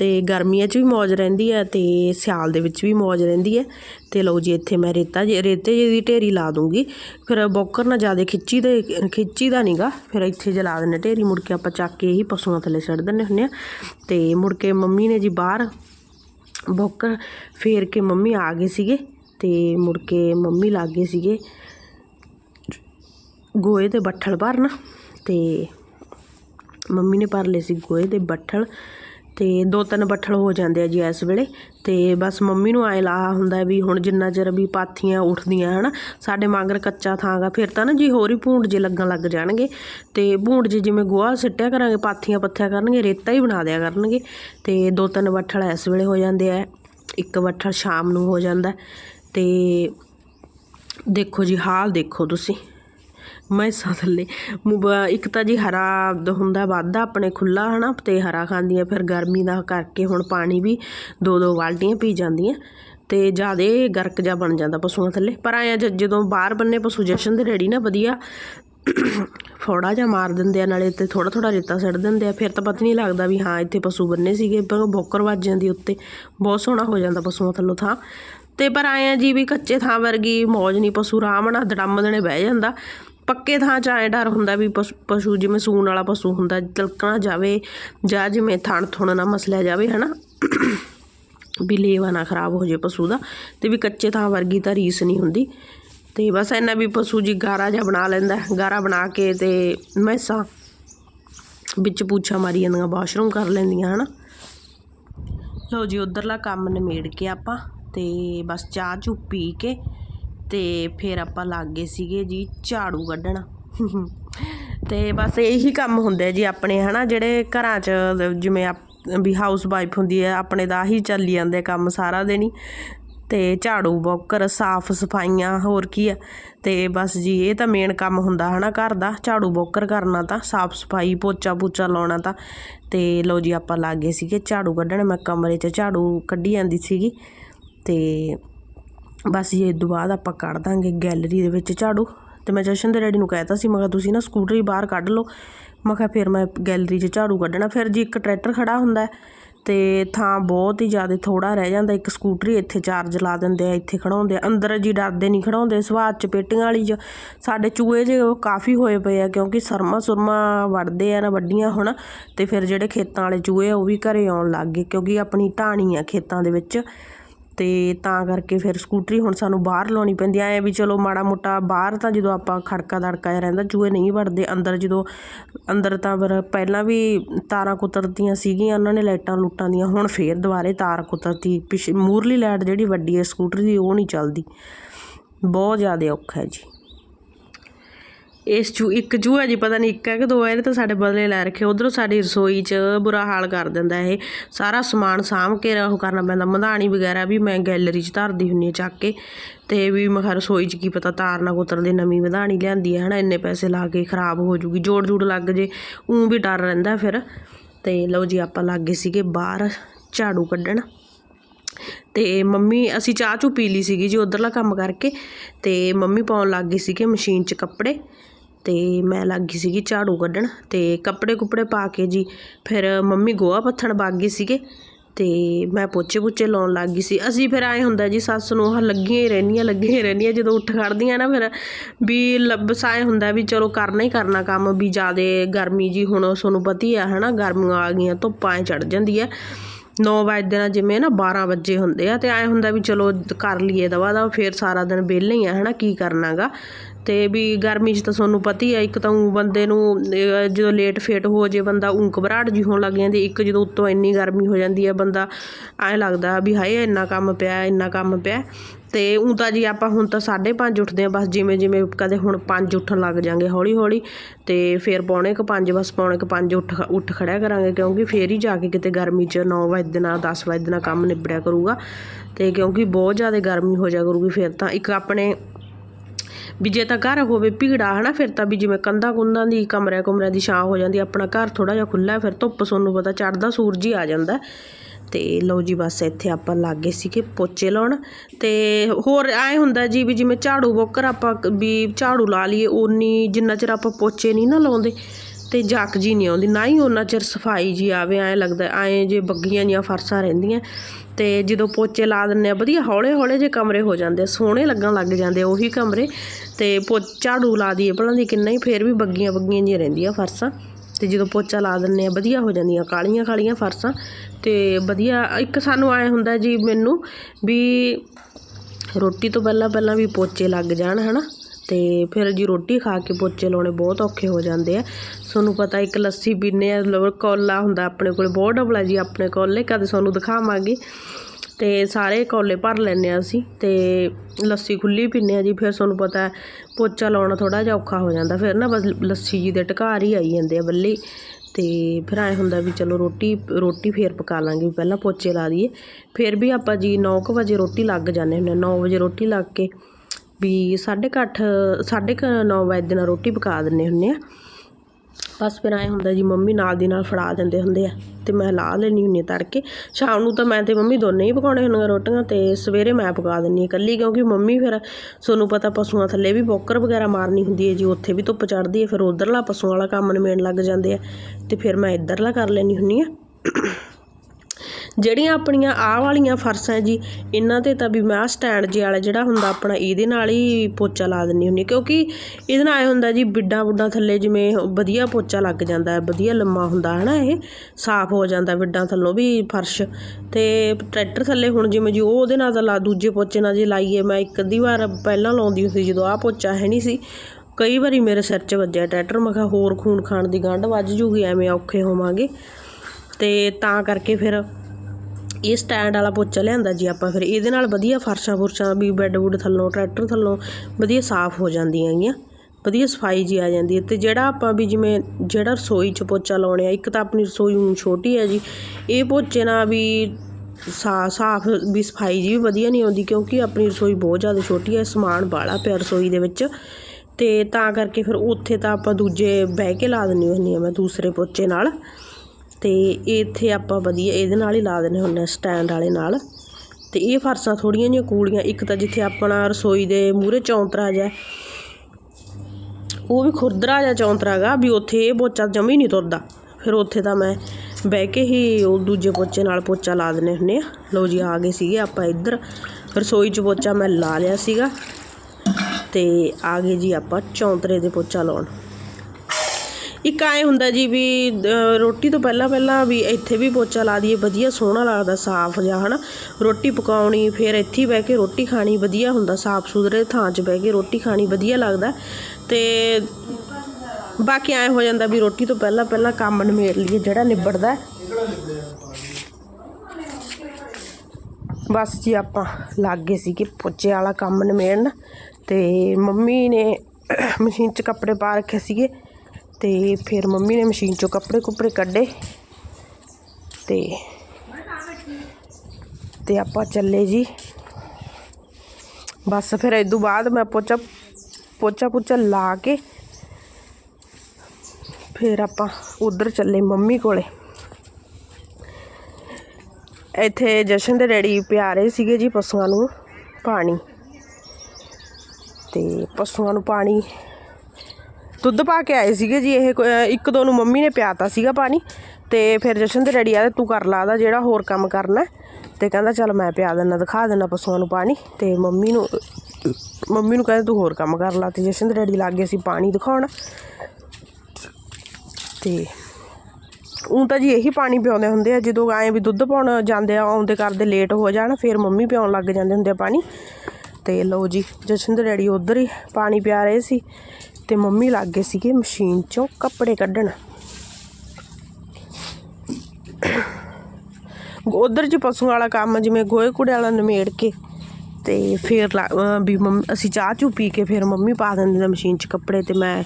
ਅਤੇ ਗਰਮੀਆਂ 'ਚ ਵੀ ਮੌਜ ਰਹਿੰਦੀ ਹੈ ਅਤੇ ਸਿਆਲ ਦੇ ਵਿੱਚ ਵੀ ਮੌਜ ਰਹਿੰਦੀ ਹੈ। ਅਤੇ ਲਓ ਜੀ, ਇੱਥੇ ਮੈਂ ਰੇਤਾ ਜੇ, ਰੇਤੇ ਜੀ ਦੀ ਢੇਰੀ ਲਾ ਦੂੰਗੀ। ਫਿਰ ਬੋਕਰ ਨਾ ਜ਼ਿਆਦਾ ਖਿੱਚੀ ਦੇ, ਖਿੱਚੀ ਦਾ ਨਹੀਂਗਾ ਫਿਰ ਇੱਥੇ ਜਲਾ ਦਿੰਦੇ ਢੇਰੀ, ਮੁੜ ਕੇ ਆਪਾਂ ਚੱਕ ਕੇ ਹੀ ਪਸ਼ੂਆਂ ਥੱਲੇ ਛੱਡ ਦਿੰਦੇ ਹੁੰਦੇ ਆ ਅਤੇ ਮੁੜ ਕੇ ਮੰਮੀ ਨੇ ਜੀ ਬਾਹਰ ਬੋਕਰ ਫੇਰ ਕੇ ਮੰਮੀ ਆ ਗਏ ਸੀਗੇ ਅਤੇ ਮੁੜ ਕੇ ਮੰਮੀ ਲੱਗ ਗਏ ਸੀਗੇ ਗੋਏ ਦੇ ਬੱਠਲ ਭਰਨ। ਅਤੇ ਮੰਮੀ ਨੇ ਭਰ ਲਏ ਸੀ ਗੋਏ ਦੇ ਬੱਠਲ। ਤੇ ਦੋ ਤਿੰਨ ਬੱਠਲ ਹੋ ਜਾਂਦੇ ਆ ਜੀ ਇਸ ਵੇਲੇ। ਤੇ ਬਸ ਮੰਮੀ ਨੂੰ ਐ ਲਾਹਾ ਹੁੰਦਾ ਵੀ ਹੁਣ ਜਿੰਨਾ ਚਿਰ ਵੀ ਪਾਥੀਆਂ ਉੱਠਦੀਆਂ, ਹਨਾ, ਸਾਡੇ ਮਗਰ ਕੱਚਾ ਥਾਂਗਾ ਫਿਰ ਤਾਂ ਨਾ ਜੀ ਹੋਰ ਹੀ ਭੂੰਡ ਜੇ ਲੱਗਣ ਲੱਗ ਜਾਣਗੇ। ਤੇ ਭੂੰਡ ਜੇ ਜਿਵੇਂ ਗੋਹਾ ਸਿੱਟਿਆ ਕਰਾਂਗੇ, ਪਾਥੀਆਂ ਪੱਥਿਆ ਕਰਨਗੇ, ਰੇਤਾ ਹੀ ਬਣਾ ਦਿਆ ਕਰਨਗੇ। ਤੇ ਦੋ ਤਿੰਨ ਬੱਠਲ ਇਸ ਵੇਲੇ ਹੋ ਜਾਂਦੇ ਆ, ਇੱਕ ਬੱਠਲ ਸ਼ਾਮ ਨੂੰ ਹੋ ਜਾਂਦਾ। ਤੇ ਦੇਖੋ ਜੀ, ਹਾਲ ਦੇਖੋ ਤੁਸੀਂ। ਮੈਸਾਂ ਥੱਲੇ ਇੱਕ ਤਾਂ ਜੀ ਹਰਾ ਹੁੰਦਾ ਵਾਧਾ ਆਪਣੇ ਖੁੱਲ੍ਹਾ ਹੈ ਨਾ ਅਤੇ ਹਰਾ ਖਾਂਦੀਆਂ, ਫਿਰ ਗਰਮੀ ਦਾ ਕਰਕੇ ਹੁਣ ਪਾਣੀ ਵੀ ਦੋ ਦੋ ਬਾਲਟੀਆਂ ਪੀ ਜਾਂਦੀਆਂ ਅਤੇ ਜ਼ਿਆਦਾ ਗਰਕ ਜਿਹਾ ਬਣ ਜਾਂਦਾ ਪਸ਼ੂਆਂ ਥੱਲੇ। ਪਰ ਆਇਆ ਜਦੋਂ ਬਾਹਰ ਬੰਨੇ ਪਸ਼ੂ ਜਸ਼ਨ ਦੇ ਰੇੜੀ ਨਾ ਵਧੀਆ, ਫੋੜਾ ਜਾਂ ਮਾਰ ਦਿੰਦੇ ਆ, ਨਾਲੇ ਤੇ ਥੋੜਾ ਥੋੜਾ ਰੇਤਾ ਸੱਟ ਦਿੰਦੇ ਆ, ਫਿਰ ਤਾਂ ਪਤਾ ਨਹੀਂ ਲੱਗਦਾ ਵੀ ਹਾਂ, ਇੱਥੇ ਪਸ਼ੂ ਬੰਨੇ ਸੀਗੇ, ਪਰ ਬੋਕਰ ਵੱਜ ਜਾਂਦੀ ਉੱਤੇ। ਬਹੁਤ ਸੋਹਣਾ ਹੋ ਜਾਂਦਾ ਪਸ਼ੂਆਂ ਥੱਲੋਂ ਥਾਂ। ਤੇ ਪਰ ਆਇਆ ਜੀ ਵੀ ਕੱਚੇ ਥਾਂ ਵਰਗੀ ਮੌਜ ਨਹੀਂ, ਪਸ਼ੂ ਆਰਾਮ ਨਾਲ ਦੜਮ ਦੇਣੇ ਬਹਿ ਜਾਂਦਾ। ਪੱਕੇ ਥਾਂ 'ਚ ਐਂ ਡਰ ਹੁੰਦਾ ਵੀ ਪਸ਼ੂ ਪਸ਼ੂ ਜਿਵੇਂ ਸੂਣ ਵਾਲਾ ਪਸ਼ੂ ਹੁੰਦਾ, ਤਿਲਕਣਾ ਜਾਵੇ ਜਾਂ ਜਿਵੇਂ ਥਣ ਥੁਣ ਨਾ ਮਸਲਿਆ ਜਾਵੇ, ਹਨਾ? ਵੀ ਲੇਵਾ ਨਾ ਖਰਾਬ ਹੋ ਜੇ ਪਸ਼ੂ ਦਾ ਤੇ ਵੀ ਕੱਚੇ ਥਾਂ ਵਰਗੀ ਤਾਂ ਰੀਸ ਨਹੀਂ ਹੁੰਦੀ। ਤੇ ਬਸ ਇੰਨਾ ਵੀ ਪਸ਼ੂ ਜੀ ਗਾਰਾ ਜਿਹਾ ਬਣਾ ਲੈਂਦਾ, ਗਾਰਾ ਬਣਾ ਕੇ ਤੇ ਮੈਸਾਂ ਵਿੱਚ ਪੂਛਾ ਮਾਰੀ ਜਾਂਦੀਆਂ, ਵਾਸ਼ਰੂਮ ਕਰ ਲੈਂਦੀਆਂ, ਹਨਾ? ਲਓ ਜੀ, ਉਧਰਲਾ ਕੰਮ ਨਿਮੇੜ ਕੇ ਆਪਾਂ ਤੇ ਬਸ ਚਾਹ ਚੂ ਪੀ ਕੇ ਤੇ ਫਿਰ ਆਪਾਂ ਲੱਗ ਗਏ ਸੀਗੇ ਜੀ ਝਾੜੂ ਕੱਢਣ। ਤੇ ਬਸ ਇਹੀ ਕੰਮ ਹੁੰਦੇ ਜੀ ਆਪਣੇ, ਹਨਾ, ਜਿਹੜੇ ਘਰਾਂ 'ਚ ਜਿਵੇਂ ਆਪ- ਵੀ ਹਾਊਸ ਵਾਈਫ ਹੁੰਦੀ ਹੈ, ਆਪਣੇ ਦਾ ਹੀ ਚੱਲੀ ਜਾਂਦੇ ਕੰਮ ਸਾਰਾ ਦਿਨ ਹੀ। ਤੇ ਝਾੜੂ, ਬੋਕਰ, ਸਾਫ਼ ਸਫਾਈਆਂ, ਹੋਰ ਕੀ ਆ। ਤੇ ਬਸ ਜੀ, ਇਹ ਤਾਂ ਮੇਨ ਕੰਮ ਹੁੰਦਾ, ਹਨਾ, ਘਰ ਦਾ। ਝਾੜੂ, ਬੋਕਰ ਕਰਨਾ ਤਾਂ, ਸਾਫ਼ ਸਫ਼ਾਈ, ਪੋਚਾ ਪੂਚਾ ਲਾਉਣਾ ਤਾਂ। ਤੇ ਲਓ ਜੀ ਆਪਾਂ ਲੱਗ ਗਏ ਸੀਗੇ ਝਾੜੂ ਕੱਢਣ, ਮੈਂ ਕਮਰੇ 'ਚ ਝਾੜੂ ਕੱਢੀ ਜਾਂਦੀ ਸੀਗੀ। ਤੇ ਬਸ ਜੀ, ਇਹ ਤੋਂ ਬਾਅਦ ਆਪਾਂ ਕੱਢ ਦਾਂਗੇ ਗੈਲਰੀ ਦੇ ਵਿੱਚ ਝਾੜੂ। ਤੇ ਮੈਂ ਜਸ਼ਨ ਦੇ ਡੈਡੀ ਨੂੰ ਕਹਿਤਾ ਸੀ, ਮੈਂ ਕਿਹਾ ਤੁਸੀਂ ਨਾ ਸਕੂਟਰੀ ਬਾਹਰ ਕੱਢ ਲਓ। ਮੈਂ ਕਿਹਾ ਫਿਰ ਮੈਂ ਗੈਲਰੀ 'ਚ ਝਾੜੂ ਕੱਢਣਾ। ਫਿਰ ਜੀ ਇੱਕ ਟਰੈਕਟਰ ਖੜਾ ਹੁੰਦਾ ਹੈ ਤੇ ਥਾਂ ਬਹੁਤ ਹੀ ਜ਼ਿਆਦਾ ਥੋੜਾ ਰਹਿ ਜਾਂਦਾ। ਇੱਕ ਸਕੂਟਰੀ ਇੱਥੇ ਚਾਰਜ ਲਾ ਦਿੰਦੇ ਆ, ਇੱਥੇ ਖੜਾਉਂਦੇ ਆ। ਅੰਦਰ ਜੀ ਡਰਦੇ ਨਹੀਂ ਖੜਾਉਂਦੇ ਸਵਾਦ ਚ ਪੇਟੀਆਂ ਵਾਲੀ ਚ ਸਾਡੇ ਚੂਹੇ ਜੇ ਉਹ ਕਾਫੀ ਹੋਏ ਪਏ ਆ, ਕਿਉਂਕਿ ਸਰਮਾ ਸੁਰਮਾ ਵੜਦੇ ਆ ਨਾ ਵੱਡੀਆਂ ਹੁਣ। ਤੇ ਫਿਰ ਜਿਹੜੇ ਖੇਤਾਂ ਵਾਲੇ ਚੂਹੇ ਆ, ਉਹ ਵੀ ਘਰੇ ਆਉਣ ਲੱਗ ਗਏ, ਕਿਉਂਕਿ ਆਪਣੀ ਢਾਣੀ ਆ ਖੇਤਾਂ ਦੇ ਵਿੱਚ। ਤੇ ਤਾਂ ਕਰਕੇ ਫਿਰ ਸਕੂਟਰੀ ਹੁਣ ਸਾਨੂੰ ਬਾਹਰ ਲਾਉਣੀ ਪੈਂਦੀ ਐ ਵੀ ਚਲੋ ਮਾੜਾ ਮੋਟਾ ਬਾਹਰ ਤਾਂ ਜਦੋਂ ਆਪਾਂ ਖੜਕਾ ਦੜਕਾ ਜਿਹਾ ਰਹਿੰਦਾ, ਚੂਹੇ ਨਹੀਂ ਵੜਦੇ। ਅੰਦਰ ਜਦੋਂ, ਅੰਦਰ ਤਾਂ ਫਿਰ ਪਹਿਲਾਂ ਵੀ ਤਾਰਾਂ ਕੁਤਰਤੀਆਂ ਸੀਗੀਆਂ, ਉਹਨਾਂ ਨੇ ਲਾਈਟਾਂ ਲੂਟਾਂ ਦੀਆਂ। ਹੁਣ ਫੇਰ ਦੁਬਾਰੇ ਤਾਰ ਕੁਤਰਤੀ। ਪਿਛ, ਮੂਰਲੀ ਲਾਈਟ ਜਿਹੜੀ ਵੱਡੀ ਹੈ, ਸਕੂਟਰੀ ਦੀ ਉਹ ਨਹੀਂ ਚੱਲਦੀ। ਬਹੁਤ ਜ਼ਿਆਦਾ ਔਖਾ ਹੈ ਜੀ। ਇਸ ਚੂ, ਇੱਕ ਚੂਹਾ ਜੀ ਪਤਾ ਨਹੀਂ ਇੱਕ ਹੈ ਕਿ ਦੋ ਹੈ, ਇਹਨੇ ਤਾਂ ਸਾਡੇ ਬਦਲੇ ਲੈ ਰੱਖੇ। ਉਧਰੋਂ ਸਾਡੀ ਰਸੋਈ 'ਚ ਬੁਰਾ ਹਾਲ ਕਰ ਦਿੰਦਾ ਇਹ। ਸਾਰਾ ਸਮਾਨ ਸਾਂਭ ਕੇ ਉਹ ਕਰਨਾ ਪੈਂਦਾ। ਮਧਾਣੀ ਵਗੈਰਾ ਵੀ ਮੈਂ ਗੈਲਰੀ 'ਚ ਧਰਦੀ ਹੁੰਨੀ ਆ ਚੱਕ ਕੇ। ਤੇ ਵੀ ਮੈਂ ਕਿਹਾ ਰਸੋਈ 'ਚ ਕੀ ਪਤਾ ਤਾਰ ਨਾ ਕੁਤਰਦੇ ਨਵੀਂ ਮਧਾਣੀ ਲਿਆਂਦੀ ਹੈ, ਹਨਾ? ਇੰਨੇ ਪੈਸੇ ਲਾ ਕੇ ਖਰਾਬ ਹੋ ਜੂਗੀ। ਜੋੜ ਜੂੜ ਲੱਗ ਜੇ, ਉਂ ਵੀ ਡਰ ਰਹਿੰਦਾ ਫਿਰ। ਤੇ ਲਓ ਜੀ, ਆਪਾਂ ਲੱਗ ਗਏ ਸੀਗੇ ਬਾਹਰ ਝਾੜੂ ਕੱਢਣ। ਤੇ ਮੰਮੀ, ਅਸੀਂ ਚਾਹ ਚੂ ਪੀ ਲਈ ਸੀਗੀ ਜੀ, ਉਧਰਲਾ ਕੰਮ ਕਰਕੇ। ਤੇ ਮੰਮੀ ਪਾਉਣ ਲੱਗ ਗਈ ਸੀਗੇ ਮਸ਼ੀਨ 'ਚ ਕੱਪੜੇ। ਅਤੇ ਮੈਂ ਲੱਗ ਗਈ ਸੀਗੀ ਝਾੜੂ ਕੱਢਣ ਅਤੇ ਕੱਪੜੇ ਕੁਪੜੇ ਪਾ ਕੇ ਜੀ, ਫਿਰ ਮੰਮੀ ਗੋਹਾ ਪੱਥਣ ਵਗ ਗਏ ਸੀਗੇ ਅਤੇ ਮੈਂ ਪੋਚੇ ਪੁੱਚੇ ਲਾਉਣ ਲੱਗ ਗਈ ਸੀ। ਅਸੀਂ ਫਿਰ ਐਂ ਹੁੰਦਾ ਜੀ, ਸੱਸ ਨੂੰ ਆਹ ਲੱਗੀਆਂ ਹੀ ਰਹਿੰਦੀਆਂ, ਲੱਗੀਆਂ ਹੀ ਰਹਿੰਦੀਆਂ, ਜਦੋਂ ਉੱਠ ਖੜਦੀਆਂ ਨਾ ਫਿਰ ਵੀ ਲੱਭਸ ਆਏ ਹੁੰਦਾ ਵੀ ਚਲੋ ਕਰਨਾ ਹੀ ਕਰਨਾ ਕੰਮ ਵੀ ਜ਼ਿਆਦਾ ਗਰਮੀ ਜੀ, ਹੁਣ ਤੁਹਾਨੂੰ ਪਤੀ ਆ, ਹਨਾ, ਗਰਮੀਆਂ ਆ ਗਈਆਂ, ਧੁੱਪਾਂ ਐ ਚੜ ਜਾਂਦੀ ਐ 9 ਵਜੇ ਨਾਲ ਜਿਵੇਂ ਨਾ 12 ਵਜੇ ਹੁੰਦੇ ਆ ਤੇ ਐਂ ਹੁੰਦਾ ਵੀ ਚਲੋ ਕਰ ਲਈਏ ਦਵਾ ਦਾ ਫਿਰ ਸਾਰਾ ਦਿਨ ਵਿਹਲੇ ਹੀ ਆ, ਹਨਾ, ਕੀ ਕਰਨਾਗਾ। ਅਤੇ ਵੀ ਗਰਮੀ 'ਚ ਤਾਂ ਤੁਹਾਨੂੰ ਪਤਾ ਹੀ ਆ, ਇੱਕ ਤਾਂ ਊਂ ਬੰਦੇ ਨੂੰ ਜਦੋਂ ਲੇਟ ਫੇਟ ਹੋ ਜੇ, ਬੰਦਾ ਊਂ ਘਬਰਾਹਟ ਜਿਹੀ ਹੋਣ ਲੱਗ ਜਾਂਦੀ, ਇੱਕ ਜਦੋਂ ਉੱਤੋਂ ਇੰਨੀ ਗਰਮੀ ਹੋ ਜਾਂਦੀ ਹੈ ਬੰਦਾ ਐਂ ਲੱਗਦਾ ਵੀ ਹਾਏ, ਇੰਨਾ ਕੰਮ ਪਿਆ, ਇੰਨਾ ਕੰਮ ਪਿਆ। ਅਤੇ ਊਂ ਤਾਂ ਜੀ ਆਪਾਂ ਹੁਣ ਤਾਂ 5:30 ਉੱਠਦੇ ਹਾਂ ਬਸ ਜਿਵੇਂ ਜਿਵੇਂ ਕਦੇ ਹੁਣ ਪੰਜ ਉੱਠਣ ਲੱਗ ਜਾਂਗੇ ਹੌਲੀ ਹੌਲੀ ਅਤੇ ਫਿਰ ਪੌਣੇ ਕੁ ਪੰਜ, ਬਸ ਪੌਣੇ ਕੁ ਪੰਜ ਉੱਠ ਉੱਠ ਖੜਿਆ ਕਰਾਂਗੇ, ਕਿਉਂਕਿ ਫੇਰ ਹੀ ਜਾ ਕੇ ਕਿਤੇ ਗਰਮੀ 'ਚ ਨੌ ਵਜੇ ਦੇ ਨਾਲ ਦਸ ਵਜੇ ਦੇ ਨਾਲ ਕੰਮ ਨਿਬੜਿਆ ਕਰੂਗਾ। ਅਤੇ ਕਿਉਂਕਿ ਬਹੁਤ ਜ਼ਿਆਦਾ ਗਰਮੀ ਹੋ ਜਾ ਕਰੂਗੀ, ਫਿਰ ਤਾਂ ਇੱਕ ਆਪਣੇ ਵੀ ਜੇ ਤਾਂ ਘਰ ਹੋਵੇ ਭੀੜਾ, ਹਨਾ, ਫਿਰ ਤਾਂ ਵੀ ਜਿਵੇਂ ਕੰਧਾਂ ਕੁੰਧਾਂ ਦੀ, ਕਮਰਿਆਂ ਕੁਮਰਿਆਂ ਦੀ ਛਾਂ ਹੋ ਜਾਂਦੀ ਆਪਣਾ ਘਰ ਥੋੜਾ ਜਿਹਾ ਖੁੱਲਾ ਫਿਰ ਧੁੱਪ ਤੁਹਾਨੂੰ ਪਤਾ ਚੜਦਾ ਸੂਰਜ ਹੀ ਆ ਜਾਂਦਾ ਤੇ ਲਓ ਜੀ ਬਸ ਇੱਥੇ ਆਪਾਂ ਲੱਗੇ ਸੀਗੇ ਪੋਚੇ ਲਾਉਣ। ਤੇ ਹੋਰ ਐ ਹੁੰਦਾ ਜੀ ਵੀ ਜਿਵੇਂ ਝਾੜੂ ਬੋਕਰ ਆਪਾਂ ਵੀ ਝਾੜੂ ਲਾ ਲਈਏ ਉਨੀ ਜਿੰਨਾ ਚਿਰ ਆਪਾਂ ਪੋਚੇ ਨਹੀਂ ਨਾ ਲਾਉਂਦੇ, ਤੇ ਜੱਕ ਜੀ ਨਹੀਂ ਆਉਂਦੀ, ਨਾ ਹੀ ਉਹਨਾਂ ਚਿਰ ਸਫ਼ਾਈ ਜੀ ਆਵੇ, ਐ ਲੱਗਦਾ, ਐ ਜੇ ਬੱਗੀਆਂ ਜੀਆਂ ਫਰਸਾਂ ਰਹਿੰਦੀਆਂ। ਤੇ ਜਦੋਂ ਪੋਚੇ ਲਾ ਦਿੰਨੇ ਆ, ਵਧੀਆ ਹੌਲੇ ਹੌਲੇ ਜੇ ਕਮਰੇ ਹੋ ਜਾਂਦੇ ਆ, ਸੋਹਣੇ ਲੱਗਣ ਲੱਗ ਜਾਂਦੇ ਉਹੀ ਕਮਰੇ। ਤੇ ਪੋ ਝਾੜੂ ਲਾ ਦਈਏ ਭਲਾਂ ਦੀ ਕਿੰਨਾ ਹੀ ਫੇਰ ਵੀ ਬੱਗੀਆਂ ਬੱਗੀਆਂ ਜਿਹੀਆਂ ਰਹਿੰਦੀਆਂ ਫਰਸਾਂ। ਤੇ ਜਦੋਂ ਪੋਚਾ ਲਾ ਦਿੰਨੇ ਆ, ਵਧੀਆ ਹੋ ਜਾਂਦੀਆਂ, ਕਾਲੀਆਂ ਕਾਲੀਆਂ ਫਰਸਾਂ। ਤੇ ਵਧੀਆ, ਇੱਕ ਸਾਨੂੰ ਐ ਹੁੰਦਾ ਜੀ ਮੈਨੂੰ ਵੀ ਰੋਟੀ ਤੋਂ ਪਹਿਲਾਂ ਪਹਿਲਾਂ ਵੀ ਪੋਚੇ ਲੱਗ ਜਾਣ, ਹਨਾ? ਤੇ ਫਿਰ ਜੀ ਰੋਟੀ ਖਾ ਕੇ ਪੋਚੇ ਲਾਉਣੇ ਬਹੁਤ ਔਖੇ ਹੋ ਜਾਂਦੇ ਆ। ਤੁਹਾਨੂੰ ਪਤਾ ਇੱਕ ਲੱਸੀ ਪੀਨੇ ਆ ਲੋ ਕੌਲਾ ਹੁੰਦਾ ਆਪਣੇ ਕੋਲ, ਬਹੁਤ ਡਬਲਾ ਜੀ ਆਪਣੇ ਕੋਲੇ, ਕਦੇ ਤੁਹਾਨੂੰ ਦਿਖਾਵਾਂਗੇ। ਤੇ ਸਾਰੇ ਕੌਲੇ ਭਰ ਲੈਨੇ ਆ ਅਸੀਂ ਤੇ ਲੱਸੀ ਖੁੱਲੀ ਪੀਨੇ ਆ ਜੀ, ਫਿਰ ਤੁਹਾਨੂੰ ਪਤਾ ਪੋਚਾ ਲਾਉਣਾ ਥੋੜਾ ਜਿਹਾ ਔਖਾ ਹੋ ਜਾਂਦਾ, ਫਿਰ ਨਾ ਬਸ ਲੱਸੀ ਜੀ ਦੇ ਢਕਾਰ ਹੀ ਆਈ ਜਾਂਦੇ ਆ ਬੱਲੀ। ਤੇ ਫਿਰ ਐ ਹੁੰਦਾ ਵੀ ਚਲੋ ਰੋਟੀ ਰੋਟੀ ਫੇਰ ਪਕਾ ਲਾਂਗੇ ਵੀ ਪਹਿਲਾਂ ਪੋਚੇ ਲਾ ਦਈਏ। ਫਿਰ ਵੀ ਆਪਾਂ ਜੀ 9:00 ਵਜੇ ਰੋਟੀ ਲੱਗ ਜਾਂਦੇ ਹੁੰਦੇ 9 ਵਜੇ ਰੋਟੀ ਲੱਗ ਕੇ। ਵੀ 8:30 9:30 ਵਜੇ ਦੇ ਨਾਲ ਰੋਟੀ ਪਕਾ ਦਿੰਨੇ ਹੁੰਨੇ ਆ। ਬਸ ਫਿਰ ਐ ਹੁੰਦਾ ਜੀ, ਮੰਮੀ ਨਾਲ ਦੀ ਨਾਲ ਫੜਾ ਦਿੰਦੇ ਹੁੰਦੇ ਆ ਤੇ ਮੈਂ ਲਾ ਲੈਣੀ ਹੁੰਨੀ ਆ ਤੜਕੇ। ਸ਼ਾਮ ਨੂੰ ਤਾਂ ਮੈਂ ਤੇ ਮੰਮੀ ਦੋਨੇ ਹੀ ਪਕਾਉਣੇ ਹੁੰਦੀਆਂ ਰੋਟੀਆਂ ਤੇ ਸਵੇਰੇ ਮੈਂ ਪਕਾ ਦਿੰਨੀ ਆ ਇਕੱਲੀ, ਕਿਉਂਕਿ ਮੰਮੀ ਫਿਰ ਤੁਹਾਨੂੰ ਪਤਾ ਪਸ਼ੂਆਂ ਥੱਲੇ ਵੀ ਬੋਕਰ ਵਗੈਰਾ ਮਾਰਨੀ ਹੁੰਦੀ ਹੈ ਜੀ, ਉੱਥੇ ਵੀ ਧੁੱਪ ਚੜਦੀ ਹੈ ਫਿਰ ਉਧਰਲਾ ਪਸ਼ੂਆਂ ਵਾਲਾ ਕੰਮ ਨਿਮੇਣ ਲੱਗ ਜਾਂਦੇ ਆ ਤੇ ਫਿਰ ਮੈਂ ਇੱਧਰਲਾ ਕਰ ਲੈਣੀ ਹੁੰਨੀ ਆ। ਜਿਹੜੀਆਂ ਆਪਣੀਆਂ ਆਹ ਵਾਲੀਆਂ ਫਰਸਾਂ ਜੀ, ਇਹਨਾਂ ਤੇ ਤਾਂ ਵੀ ਮੈਂ ਆਹ ਸਟੈਂਡ ਜੇ ਵਾਲਾ ਜਿਹੜਾ ਹੁੰਦਾ ਆਪਣਾ, ਇਹਦੇ ਨਾਲ ਹੀ ਪੋਚਾ ਲਾ ਦਿੰਨੀ ਹੁੰਨੀ ਕਿਉਂਕਿ ਇਹਦੇ ਨਾਲ ਇਹ ਹੁੰਦਾ ਜੀ, ਬਿੱਡਾਂ ਬੁੱਡਾਂ ਥੱਲੇ ਜਿਵੇਂ ਵਧੀਆ ਪੋਚਾ ਲੱਗ ਜਾਂਦਾ ਹੈ, ਵਧੀਆ ਲੰਮਾ ਹੁੰਦਾ ਹੈ ਨਾ ਇਹ, ਸਾਫ਼ ਹੋ ਜਾਂਦਾ ਬਿੱਡਾਂ ਥੱਲੋਂ ਵੀ ਫਰਸ਼। ਤੇ ਟਰੈਕਟਰ ਥੱਲੇ ਹੁਣ ਜਿਵੇਂ ਜੀ ਉਹ ਉਹਦੇ ਨਾਲ ਤਾਂ ਲਾ, ਦੂਜੇ ਪੋਚੇ ਨਾਲ ਜੇ ਲਾਈਏ, ਮੈਂ ਇੱਕ ਅੱਧੀ ਵਾਰ ਪਹਿਲਾਂ ਲਾਉਂਦੀ ਹੁੰਦੀ ਜਦੋਂ ਆਹ ਪੋਚਾ ਹੈ ਨਹੀਂ ਸੀ। ਕਈ ਵਾਰੀ ਮੇਰੇ ਸਿਰ 'ਚ ਵੱਜਿਆ ਟਰੈਕਟਰ, ਮੈਂ ਕਿਹਾ ਹੋਰ ਖੂਨ ਖਾਣ ਦੀ ਗੰਢ ਵੱਜ ਜੂਗੀ, ਐਵੇਂ ਔਖੇ ਹੋਵਾਂਗੇ। ਤੇ ਤਾਂ ਕਰਕੇ ਫਿਰ ਇਹ ਸਟੈਂਡ ਵਾਲਾ ਪੋਚਾ ਲਿਆਂਦਾ ਜੀ ਆਪਾਂ ਫਿਰ। ਇਹਦੇ ਨਾਲ ਵਧੀਆ ਫਰਸ਼ਾਂ ਫੁਰਸ਼ਾਂ ਵੀ ਬੈੱਡ ਬੁੱਡ ਥੱਲੋਂ ਟਰੈਕਟਰ ਥੱਲੋਂ ਵਧੀਆ ਸਾਫ਼ ਹੋ ਜਾਂਦੀਆਂ ਹੈਗੀਆਂ। ਵਧੀਆ ਸਫ਼ਾਈ ਜੀ ਆ ਜਾਂਦੀ ਹੈ। ਤੇ ਜਿਹੜਾ ਆਪਾਂ ਵੀ ਜਿਵੇਂ ਜਿਹੜਾ ਰਸੋਈ 'ਚ ਪੋਚਾ ਲਾਉਣੇ ਆ, ਇੱਕ ਤਾਂ ਆਪਣੀ ਰਸੋਈ ਊਂ ਛੋਟੀ ਹੈ ਜੀ, ਇਹ ਪੋਚੇ ਨਾਲ ਵੀ ਸਾਫ਼ ਵੀ ਸਫ਼ਾਈ ਜੀ ਵੀ ਵਧੀਆ ਨਹੀਂ ਆਉਂਦੀ ਕਿਉਂਕਿ ਆਪਣੀ ਰਸੋਈ ਬਹੁਤ ਜ਼ਿਆਦਾ ਛੋਟੀ ਹੈ, ਸਮਾਨ ਬਾਹਲਾ ਪਿਆ ਰਸੋਈ ਦੇ ਵਿੱਚ। ਤੇ ਤਾਂ ਕਰਕੇ ਫਿਰ ਉੱਥੇ ਤਾਂ ਆਪਾਂ ਦੂਜੇ ਬਹਿ ਕੇ ਲਾ ਦਿੰਦੀ ਹੁੰਦੀ ਹਾਂ ਮੈਂ ਦੂਸਰੇ ਪੋਚੇ ਨਾਲ। ਤੇ ਇੱਥੇ ਆਪਾਂ ਵਧੀਆ ਇਹਦੇ ਨਾਲ ਹੀ ਲਾ ਦਿੰਦੇ ਹੁੰਦੇ ਆ ਸਟੈਂਡ ਵਾਲੇ ਨਾਲ। ਅਤੇ ਇਹ ਫਰਸਾਂ ਥੋੜ੍ਹੀਆਂ ਜਿਹੀਆਂ ਕੂੜੀਆਂ ਇੱਕ ਤਾਂ ਜਿੱਥੇ ਆਪਣਾ ਰਸੋਈ ਦੇ ਮੂਹਰੇ ਚੌਂਤਰਾ ਜਿਹਾ ਉਹ ਵੀ ਖੁਰਦਰਾ ਜਿਹਾ ਚੌਂਤਰਾ ਗਾ ਵੀ ਉੱਥੇ ਇਹ ਪੋਚਾ ਜਮੀ ਨਹੀਂ ਤੁਰਦਾ। ਫਿਰ ਉੱਥੇ ਤਾਂ ਮੈਂ ਬਹਿ ਕੇ ਹੀ ਉਹ ਦੂਜੇ ਪੋਚੇ ਨਾਲ ਪੋਚਾ ਲਾ ਦਿੰਦੇ ਹੁੰਦੇ ਆ ਲਓ ਜੀ, ਆ ਗਏ ਸੀਗੇ ਆਪਾਂ ਇੱਧਰ। ਰਸੋਈ 'ਚ ਪੋਚਾ ਮੈਂ ਲਾ ਲਿਆ ਸੀਗਾ। ਤੇ ਆ ਗਏ ਜੀ ਆਪਾਂ ਚੌਂਤਰੇ ਦੇ ਪੋਚਾ ਲਾਉਣ। ਇੱਕ ਐਂ ਹੁੰਦਾ ਜੀ ਵੀ ਰੋਟੀ ਤੋਂ ਪਹਿਲਾਂ ਪਹਿਲਾਂ ਵੀ ਇੱਥੇ ਵੀ ਪੋਚਾ ਲਾ ਦਈਏ, ਵਧੀਆ ਸੋਹਣਾ ਲੱਗਦਾ, ਸਾਫ਼ ਜਿਹਾ ਹੈ ਨਾ ਰੋਟੀ ਪਕਾਉਣੀ, ਫਿਰ ਇੱਥੇ ਬਹਿ ਕੇ ਰੋਟੀ ਖਾਣੀ ਵਧੀਆ ਹੁੰਦਾ, ਸਾਫ਼ ਸੁਥਰੇ ਥਾਂ 'ਚ ਬਹਿ ਕੇ ਰੋਟੀ ਖਾਣੀ ਵਧੀਆ ਲੱਗਦਾ। ਅਤੇ ਬਾਕੀ ਐਂ ਹੋ ਜਾਂਦਾ ਵੀ ਰੋਟੀ ਤੋਂ ਪਹਿਲਾਂ ਪਹਿਲਾਂ ਕੰਮ ਨਿਬੇੜ ਲਈਏ, ਜਿਹੜਾ ਨਿਬੜਦਾ। ਬਸ ਜੀ ਆਪਾਂ ਲੱਗ ਗਏ ਕਿ ਪੋਚੇ ਵਾਲਾ ਕੰਮ ਨਿਬੇੜਨ ਤੇ ਮੰਮੀ ਨੇ ਮਸ਼ੀਨ 'ਚ ਕੱਪੜੇ ਪਾ ਰੱਖੇ ਸੀਗੇ। ਤੇ ਫਿਰ ਮੰਮੀ ਨੇ ਮਸ਼ੀਨ 'ਚੋਂ ਕੱਪੜੇ ਕੁਪੜੇ ਕੱਢੇ ਤੇ ਤੇ ਆਪਾਂ ਚੱਲੇ ਜੀ। ਬਸ ਫਿਰ ਇਹ ਤੋਂ ਬਾਅਦ ਮੈਂ ਪੋਚਾ ਪੋਚਾ ਪੁੱਚਾ ਲਾ ਕੇ ਫਿਰ ਆਪਾਂ ਉਧਰ ਚੱਲੇ ਮੰਮੀ ਕੋਲੇ। ਇੱਥੇ ਜਸ਼ਨ ਦੇ ਡੈਡੀ ਪਿਆਰੇ ਸੀਗੇ ਜੀ ਪਸ਼ੂਆਂ ਨੂੰ ਪਾਣੀ। ਤੇ ਪਸ਼ੂਆਂ ਨੂੰ ਪਾਣੀ ਦੁੱਧ ਪਾ ਕੇ ਆਏ ਸੀਗੇ ਜੀ, ਇਹ ਇੱਕ ਦੋ ਨੂੰ ਮੰਮੀ ਨੇ ਪਿਆਤਾ ਸੀਗਾ ਪਾਣੀ ਤੇ ਫਿਰ ਜਸ਼ਨ ਦੇ ਡੈਡੀ ਆਦੇ ਤੂੰ ਕਰ ਲਾ ਦਾ ਜਿਹੜਾ ਹੋਰ ਕੰਮ ਕਰਨਾ ਹੈ। ਤੇ ਕਹਿੰਦਾ ਚੱਲ ਮੈਂ ਪਿਆ ਦਿੰਦਾ ਦਿਖਾ ਦਿੰਦਾ ਪਸ਼ੂਆਂ ਨੂੰ ਪਾਣੀ ਤੇ ਮੰਮੀ ਨੂੰ ਮੰਮੀ ਨੂੰ ਕਹਿੰਦਾ ਤੂੰ ਹੋਰ ਕੰਮ ਕਰ ਲਾ ਤੇ ਜਸ਼ਨ ਦੇ ਡੈਡੀ ਲੱਗ ਗਏ ਸੀ ਪਾਣੀ ਦਿਖਾਉਣ। ਤੇ ਉਹ ਤਾਂ ਜੀ ਇਹੀ ਪਾਣੀ ਪਿਆਉਂਦੇ ਹੁੰਦੇ ਆ, ਜਦੋਂ ਆਏ ਵੀ ਦੁੱਧ ਪਾਉਣ ਜਾਂਦੇ ਆ, ਆਉਂਦੇ ਕਰਦੇ ਲੇਟ ਹੋ ਜਾਣ, ਫਿਰ ਮੰਮੀ ਪਿਆਉਣ ਲੱਗ ਜਾਂਦੇ ਹੁੰਦੇ ਆ ਪਾਣੀ। ਤੇ ਲਓ ਜੀ, ਜਸ਼ਨ ਦੇ ਡੈਡੀ ਉਧਰ ਹੀ ਪਾਣੀ ਪਿਆ ਰਹੇ ਸੀ। ਤੇ ਮੰਮੀ ਲੱਗ ਗਏ ਸੀਗੇ ਮਸ਼ੀਨ ਚੋਂ ਕੱਪੜੇ ਕੱਢਣ। ਉਧਰ ਜੀ ਪਸ਼ੂਆਂ ਵਾਲਾ ਕੰਮ ਜਿਵੇਂ ਗੋਹੇ ਕੁੜੇ ਵਾਲਾ ਨਿਮੇੜ ਕੇ ਤੇ ਫਿਰ ਲਾ- ਵੀ ਮੰਮ, ਅਸੀਂ ਚਾਹ ਚੂ ਪੀ ਕੇ ਫਿਰ ਮੰਮੀ ਪਾ ਦਿੰਦੇ ਨੇ ਮਸ਼ੀਨ 'ਚ ਕੱਪੜੇ ਤੇ ਮੈਂ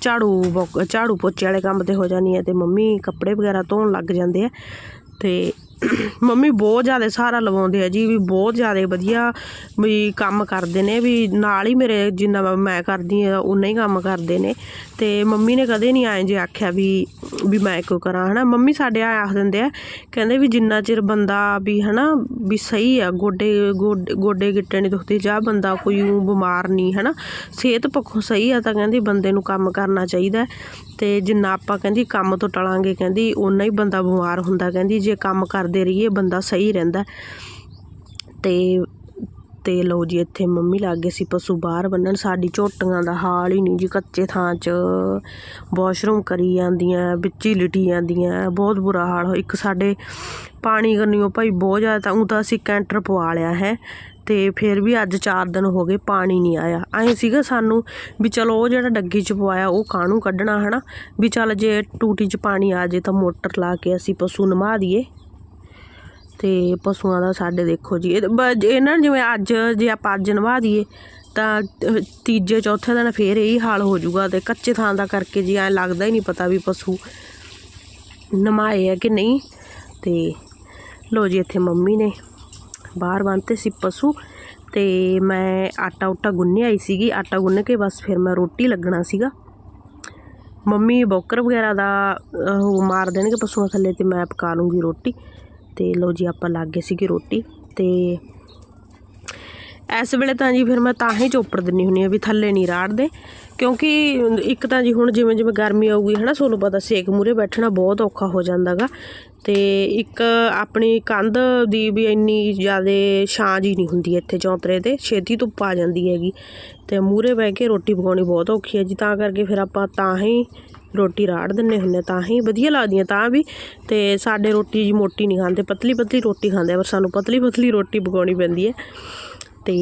ਝਾੜੂ ਬੋ- ਝਾੜੂ ਪੋਚੇ ਵਾਲੇ ਕੰਮ ਤੇ ਹੋ ਜਾਨੀ ਹੈ ਤੇ ਮੰਮੀ ਕੱਪੜੇ ਵਗੈਰਾ ਧੋਣ ਲੱਗ ਜਾਂਦੇ ਆ ਤੇ ਮੰਮੀ ਬਹੁਤ ਜ਼ਿਆਦਾ ਸਹਾਰਾ ਲਵਾਉਂਦੇ ਆ ਜੀ, ਵੀ ਬਹੁਤ ਜ਼ਿਆਦਾ ਵਧੀਆ ਵੀ ਕੰਮ ਕਰਦੇ ਨੇ, ਵੀ ਨਾਲ ਹੀ ਮੇਰੇ ਜਿੰਨਾ ਮੈਂ ਕਰਦੀ ਆ ਉਨਾ ਹੀ ਕੰਮ ਕਰਦੇ ਨੇ ਤੇ ਮੰਮੀ ਨੇ ਕਦੇ ਨਹੀਂ ਆਏ ਜੇ ਆਖਿਆ ਵੀ ਵੀ ਮੈਂ ਕਿਉਂ ਕਰਾਂ, ਹਨਾ ਮੰਮੀ ਸਾਡੇ ਆ ਆਖ ਦਿੰਦੇ ਆ, ਕਹਿੰਦੇ ਵੀ ਜਿੰਨਾ ਚਿਰ ਬੰਦਾ ਵੀ, ਹਨਾ, ਵੀ ਸਹੀ ਆ, ਗੋਡੇ ਗੋਡੇ ਗੋਡੇ ਗਿੱਟੇ ਨਹੀਂ ਦੁਖਦੇ, ਜਾਂ ਬੰਦਾ ਕੋਈ ਬਿਮਾਰ ਨਹੀਂ ਹਨਾ, ਸਿਹਤ ਪੱਖੋਂ ਸਹੀ ਆ, ਤਾਂ ਕਹਿੰਦੀ ਬੰਦੇ ਨੂੰ ਕੰਮ ਕਰਨਾ ਚਾਹੀਦਾ ਹੈ। ਤੇ ਜਿੰਨਾ ਆਪਾਂ ਕਹਿੰਦੀ ਕੰਮ ਤੋਂ ਟਲਾਂਗੇ, ਕਹਿੰਦੀ ਓਨਾ ਹੀ ਬੰਦਾ ਬਿਮਾਰ ਹੁੰਦਾ, ਕਹਿੰਦੀ ਜੇ ਕੰਮ ਕਰ ਕਰਦੇ ਰਹੀਏ, ਬੰਦਾ ਸਹੀ ਰਹਿੰਦਾ। ਤੇ ਤੇ ਲਓ ਜੀ, ਇੱਥੇ ਮੰਮੀ ਲੱਗ ਗਏ ਸੀ ਪਸ਼ੂ ਬਾਹਰ ਬੰਨਣ। ਸਾਡੀ ਝੋਟੀਆਂ ਦਾ ਹਾਲ ਹੀ ਨਹੀਂ ਜੀ, ਕੱਚੇ ਥਾਂ 'ਚ ਵਾਸ਼ਰੂਮ ਕਰੀ ਜਾਂਦੀਆਂ, ਵਿੱਚ ਹੀ ਲਿਟੀ ਜਾਂਦੀਆਂ, ਬਹੁਤ ਬੁਰਾ ਹਾਲ ਹੋ ਇੱਕ ਸਾਡੇ ਪਾਣੀ ਕਰਨੀਓ ਭਾਈ ਬਹੁਤ ਜ਼ਿਆਦਾ, ਤਾਂ ਉਹ ਤਾਂ ਅਸੀਂ ਕੈਂਟਰ ਪਵਾ ਲਿਆ ਹੈ। ਤੇ ਫਿਰ ਵੀ ਅੱਜ 4 ਦਿਨ ਹੋ ਗਏ ਪਾਣੀ ਨਹੀਂ ਆਇਆ। ਐਂ ਸੀਗਾ ਸਾਨੂੰ ਵੀ ਚਲੋ ਉਹ ਜਿਹੜਾ ਡੱਗੀ 'ਚ ਪਵਾਇਆ, ਉਹ ਕਾਹਨੂੰ ਕੱਢਣਾ, ਹਨਾ? ਵੀ ਚੱਲ ਜੇ ਟੂਟੀ 'ਚ ਪਾਣੀ ਆ ਜੇ ਤਾਂ ਮੋਟਰ ਲਾ ਕੇ ਅਸੀਂ ਪਸ਼ੂ ਨਮਾ ਦਈਏ। ਤੇ ਪਸ਼ੂਆਂ ਦਾ ਸਾਡੇ ਦੇਖੋ ਜੀ, ਇਹ ਬ- ਜੇ ਇਹਨਾਂ ਨੂੰ ਜਿਵੇਂ ਅੱਜ, ਜੇ ਆਪਾਂ ਅੱਜ ਨਵਾ ਦਈਏ, ਤਾਂ ਤੀਜੇ, ਚੌਥੇ ਦਿਨ ਫੇਰ ਇਹੀ ਹਾਲ ਹੋ ਜਾਊਗਾ ਤੇ ਕੱਚੇ ਥਾਂ ਦਾ ਕਰਕੇ ਜੀ ਐ ਲੱਗਦਾ ਹੀ ਨਹੀਂ ਪਤਾ ਵੀ ਪਸ਼ੂ ਨਮਾਏ ਆ ਕਿ ਨਹੀਂ। ਤੇ ਲੋ ਜੀ ਇੱਥੇ ਮੰਮੀ ਨੇ ਬਾਹਰ ਬੰਨ੍ਹਤੇ ਸੀ ਪਸ਼ੂ ਤੇ ਮੈਂ ਆਟਾ ਉਟਾ ਗੁੰਨਿਆ ਆਈ ਸੀਗੀ, ਆਟਾ ਗੁੰਨ ਕੇ ਬਸ ਫਿਰ ਮੈਂ ਰੋਟੀ ਲੱਗਣਾ ਸੀਗਾ। ਮੰਮੀ ਬੋਕਰ ਵਗੈਰਾ ਦਾ ਉਹ ਮਾਰ ਦੇਣਗੇ ਪਸ਼ੂਆਂ ਥੱਲੇ ਤੇ ਮੈਂ ਪਕਾ ਲੂੰਗੀ ਰੋਟੀ। ਤੇ ਲੋ ਜੀ ਆਪਾਂ ਲੱਗ ਗਏ ਸੀਗੇ ਰੋਟੀ ਤੇ ਇਸ ਵੇਲੇ ਤਾਂ ਜੀ ਫਿਰ ਮੈਂ ਤਾਂ ਹੀ ਚੋਪੜ ਦਿੰਨੀ ਹੁੰਨੀ ਆ ਵੀ ਥੱਲੇ ਨਹੀਂ ਰਾੜਦੇ, ਕਿਉਂਕਿ ਇੱਕ ਤਾਂ ਜੀ ਹੁਣ ਜਿਵੇਂ ਜਿਵੇਂ ਗਰਮੀ ਆਊਗੀ ਹਨਾ, ਤੁਹਾਨੂੰ ਪਤਾ ਸੇਕ ਮੂਰੇ ਬੈਠਣਾ ਬਹੁਤ ਔਖਾ ਹੋ ਜਾਂਦਾਗਾ ਤੇ ਇੱਕ ਆਪਣੀ ਕੰਧ ਦੀ ਵੀ ਇੰਨੀ ਜ਼ਿਆਦਾ ਛਾਂ ਜੀ ਨਹੀਂ ਹੁੰਦੀ ਇੱਥੇ ਚੌਂਤਰੇ ਤੇ, ਛੇਤੀ ਧੁੱਪ ਆ ਜਾਂਦੀ ਹੈਗੀ ਤੇ ਮੂਰੇ ਬਹਿ ਕੇ ਰੋਟੀ ਪਕਾਉਣੀ ਬਹੁਤ ਔਖੀ ਹੈ ਜੀ, ਤਾਂ ਕਰਕੇ ਫਿਰ ਆਪਾਂ ਤਾਂ ਹੀ ਰੋਟੀ ਰਾੜ ਦਿੰਨੇ ਹੁੰਨੇ ਤਾਂ ਹੀ ਵਧੀਆ ਲੱਗਦੀਆਂ, ਤਾਂ ਵੀ। ਤੇ ਸਾਡੇ ਰੋਟੀ ਜੀ ਮੋਟੀ ਨਹੀਂ ਖਾਂਦੇ ਪਤਲੀ ਪਤਲੀ ਰੋਟੀ ਖਾਂਦੇ ਪਰ ਸਾਨੂੰ ਪਤਲੀ ਪਤਲੀ ਰੋਟੀ ਪਕਾਉਣੀ ਪੈਂਦੀ ਹੈ। ਤੇ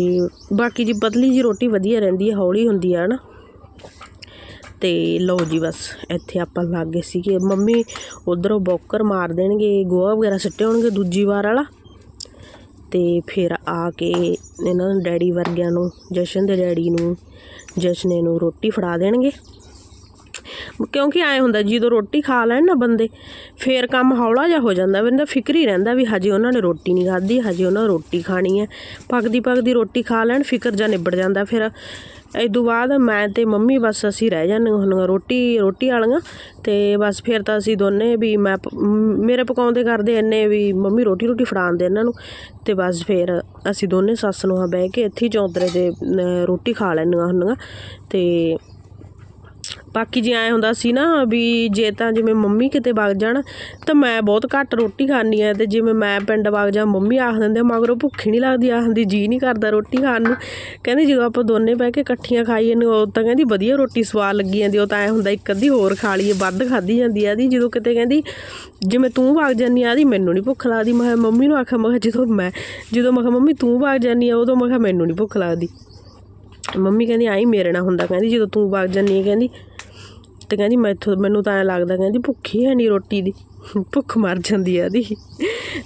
ਬਾਕੀ ਜੀ ਪਤਲੀ ਜੀ ਰੋਟੀ ਵਧੀਆ ਰਹਿੰਦੀ ਹੈ, ਹੌਲੀ ਹੁੰਦੀ ਹੈ ਨਾ ਤੇ ਲਓ ਜੀ ਬਸ, ਇੱਥੇ ਆਪਾਂ ਲੱਗ ਗਏ ਸੀਗੇ। ਮੰਮੀ ਉਧਰੋਂ ਬੋਕਰ ਮਾਰ ਦੇਣਗੇ, ਗੋਹਾ ਵਗੈਰਾ ਸਿੱਟੇ ਹੋਣਗੇ ਦੂਜੀ ਵਾਰ ਵਾਲਾ। ਤੇ ਫਿਰ ਆ ਕੇ ਇਹਨਾਂ ਨੂੰ ਡੈਡੀ ਵਰਗਿਆਂ ਨੂੰ, ਜਸ਼ਨ ਦੇ ਡੈਡੀ ਨੂੰ, ਜਸ਼ਨੇ ਨੂੰ ਰੋਟੀ ਫੜਾ ਦੇਣਗੇ। ਕਿਉਂਕਿ ਐ ਹੁੰਦਾ, ਜਦੋਂ ਰੋਟੀ ਖਾ ਲੈਣ ਨਾ ਬੰਦੇ, ਫੇਰ ਕੰਮ ਹੌਲਾ ਜਿਹਾ ਹੋ ਜਾਂਦਾ, ਬੰਦਾ ਫਿਕਰ ਹੀ ਰਹਿੰਦਾ ਵੀ ਹਜੇ ਉਹਨਾਂ ਨੇ ਰੋਟੀ ਨਹੀਂ ਖਾਧੀ, ਹਜੇ ਉਹਨਾਂ ਨੇ ਰੋਟੀ ਖਾਣੀ ਹੈ। ਪੱਕਦੀ ਪੱਕਦੀ ਰੋਟੀ ਖਾ ਲੈਣ, ਫਿਕਰ ਜਾਂ ਨਿਬੜ ਜਾਂਦਾ, ਫਿਰ ਤੋਂ ਬਾਅਦ ਮੈਂ ਤੇ ਮੰਮੀ ਬਸ ਅਸੀਂ ਰਹਿ ਜਾਂਦੇ ਹੁੰਦੀਆਂ ਰੋਟੀ ਰੋਟੀ ਵਾਲੀਆਂ ਤੇ ਬਸ ਫਿਰ ਤਾਂ ਅਸੀਂ ਦੋਨੇ ਵੀ ਮੈਂ ਮੇਰੇ ਪਕਾਉਂਦੇ ਕਰਦੇ ਇੰਨੇ ਵੀ ਮੰਮੀ ਰੋਟੀ ਰੋਟੀ ਫੜਾਉਂਦੇ ਇਹਨਾਂ ਨੂੰ ਤੇ ਬਸ ਫਿਰ ਅਸੀਂ ਦੋਨੇ ਸੱਸ ਨੂੰ ਬਹਿ ਕੇ ਇੱਥੇ ਚੌਂਤਰੇ ਤੇ ਰੋਟੀ ਖਾ ਲੈਂਦੀਆਂ ਹੁੰਦੀਆਂ ਤੇ ਬਾਕੀ ਜੇ ਐ ਹੁੰਦਾ ਸੀ ਨਾ ਵੀ ਜੇ ਤਾਂ ਜਿਵੇਂ ਮੰਮੀ ਕਿਤੇ ਵਗ ਜਾਣ ਤਾਂ ਮੈਂ ਬਹੁਤ ਘੱਟ ਰੋਟੀ ਖਾਣੀ ਆ ਤੇ ਜਿਵੇਂ ਮੈਂ ਪਿੰਡ ਵਗ ਜਾ ਮੰਮੀ ਆਖ ਦਿੰਦੇ ਆ, ਮਗਰੋਂ ਭੁੱਖ ਹੀ ਨਹੀਂ ਲੱਗਦੀ ਆਖਦੀ ਜੀ ਨਹੀਂ ਕਰਦਾ ਰੋਟੀ ਖਾਣ ਨੂੰ। ਕਹਿੰਦੀ ਜਦੋਂ ਆਪਾਂ ਦੋਨੇ ਬਹਿ ਕੇ ਇਕੱਠੀਆਂ ਖਾਈਏ ਨੂੰ ਉਹ ਤਾਂ ਕਹਿੰਦੀ ਵਧੀਆ ਰੋਟੀ ਸਵਾਦ ਲੱਗੀ ਜਾਂਦੀ ਉਹ ਤਾਂ ਐ ਹੁੰਦਾ ਇੱਕ ਅੱਧੀ ਹੋਰ ਖਾ ਲਈਏ ਵੱਧ ਖਾਧੀ ਜਾਂਦੀ ਆ ਦੀ ਜਦੋਂ ਕਿਤੇ ਕਹਿੰਦੀ ਜਿਵੇਂ ਤੂੰ ਵਗ ਜਾਂਦੀ ਆ ਦੀ ਮੈਨੂੰ ਨਹੀਂ ਭੁੱਖ ਲੱਗਦੀ। ਮੈਂ ਕਿਹਾ ਮੰਮੀ ਨੂੰ ਆਖਿਆ ਮੈਂ ਕਿਹਾ ਜਦੋਂ ਮੈਂ ਜਦੋਂ ਮੈਂ ਕਿਹਾ ਮੰਮੀ ਤੂੰ ਵਗ ਜਾਂਦੀ ਆ ਉਦੋਂ ਮੈਂ ਕਿਹਾ ਮੈਨੂੰ ਨਹੀਂ ਭੁੱਖ ਲੱਗਦੀ। ਮੰਮੀ ਕਹਿੰਦੀ ਆਈ ਮੇਰੇ ਨਾਲ ਹੁੰਦਾ। ਕਹਿੰਦੀ ਜਦੋਂ ਤੂੰ ਵਗ ਜਾਂਦੀ ਹੈ ਕਹਿੰਦੀ ਤੇ ਕਹਿੰਦੀ ਮੈਥੋਂ ਮੈਨੂੰ ਤਾਂ ਐ ਲੱਗਦਾ ਕਹਿੰਦੀ ਭੁੱਖੀ ਹੈ ਨਹੀਂ ਰੋਟੀ ਦੀ। ਭੁੱਖ ਮਰ ਜਾਂਦੀ ਆ ਇਹਦੀ।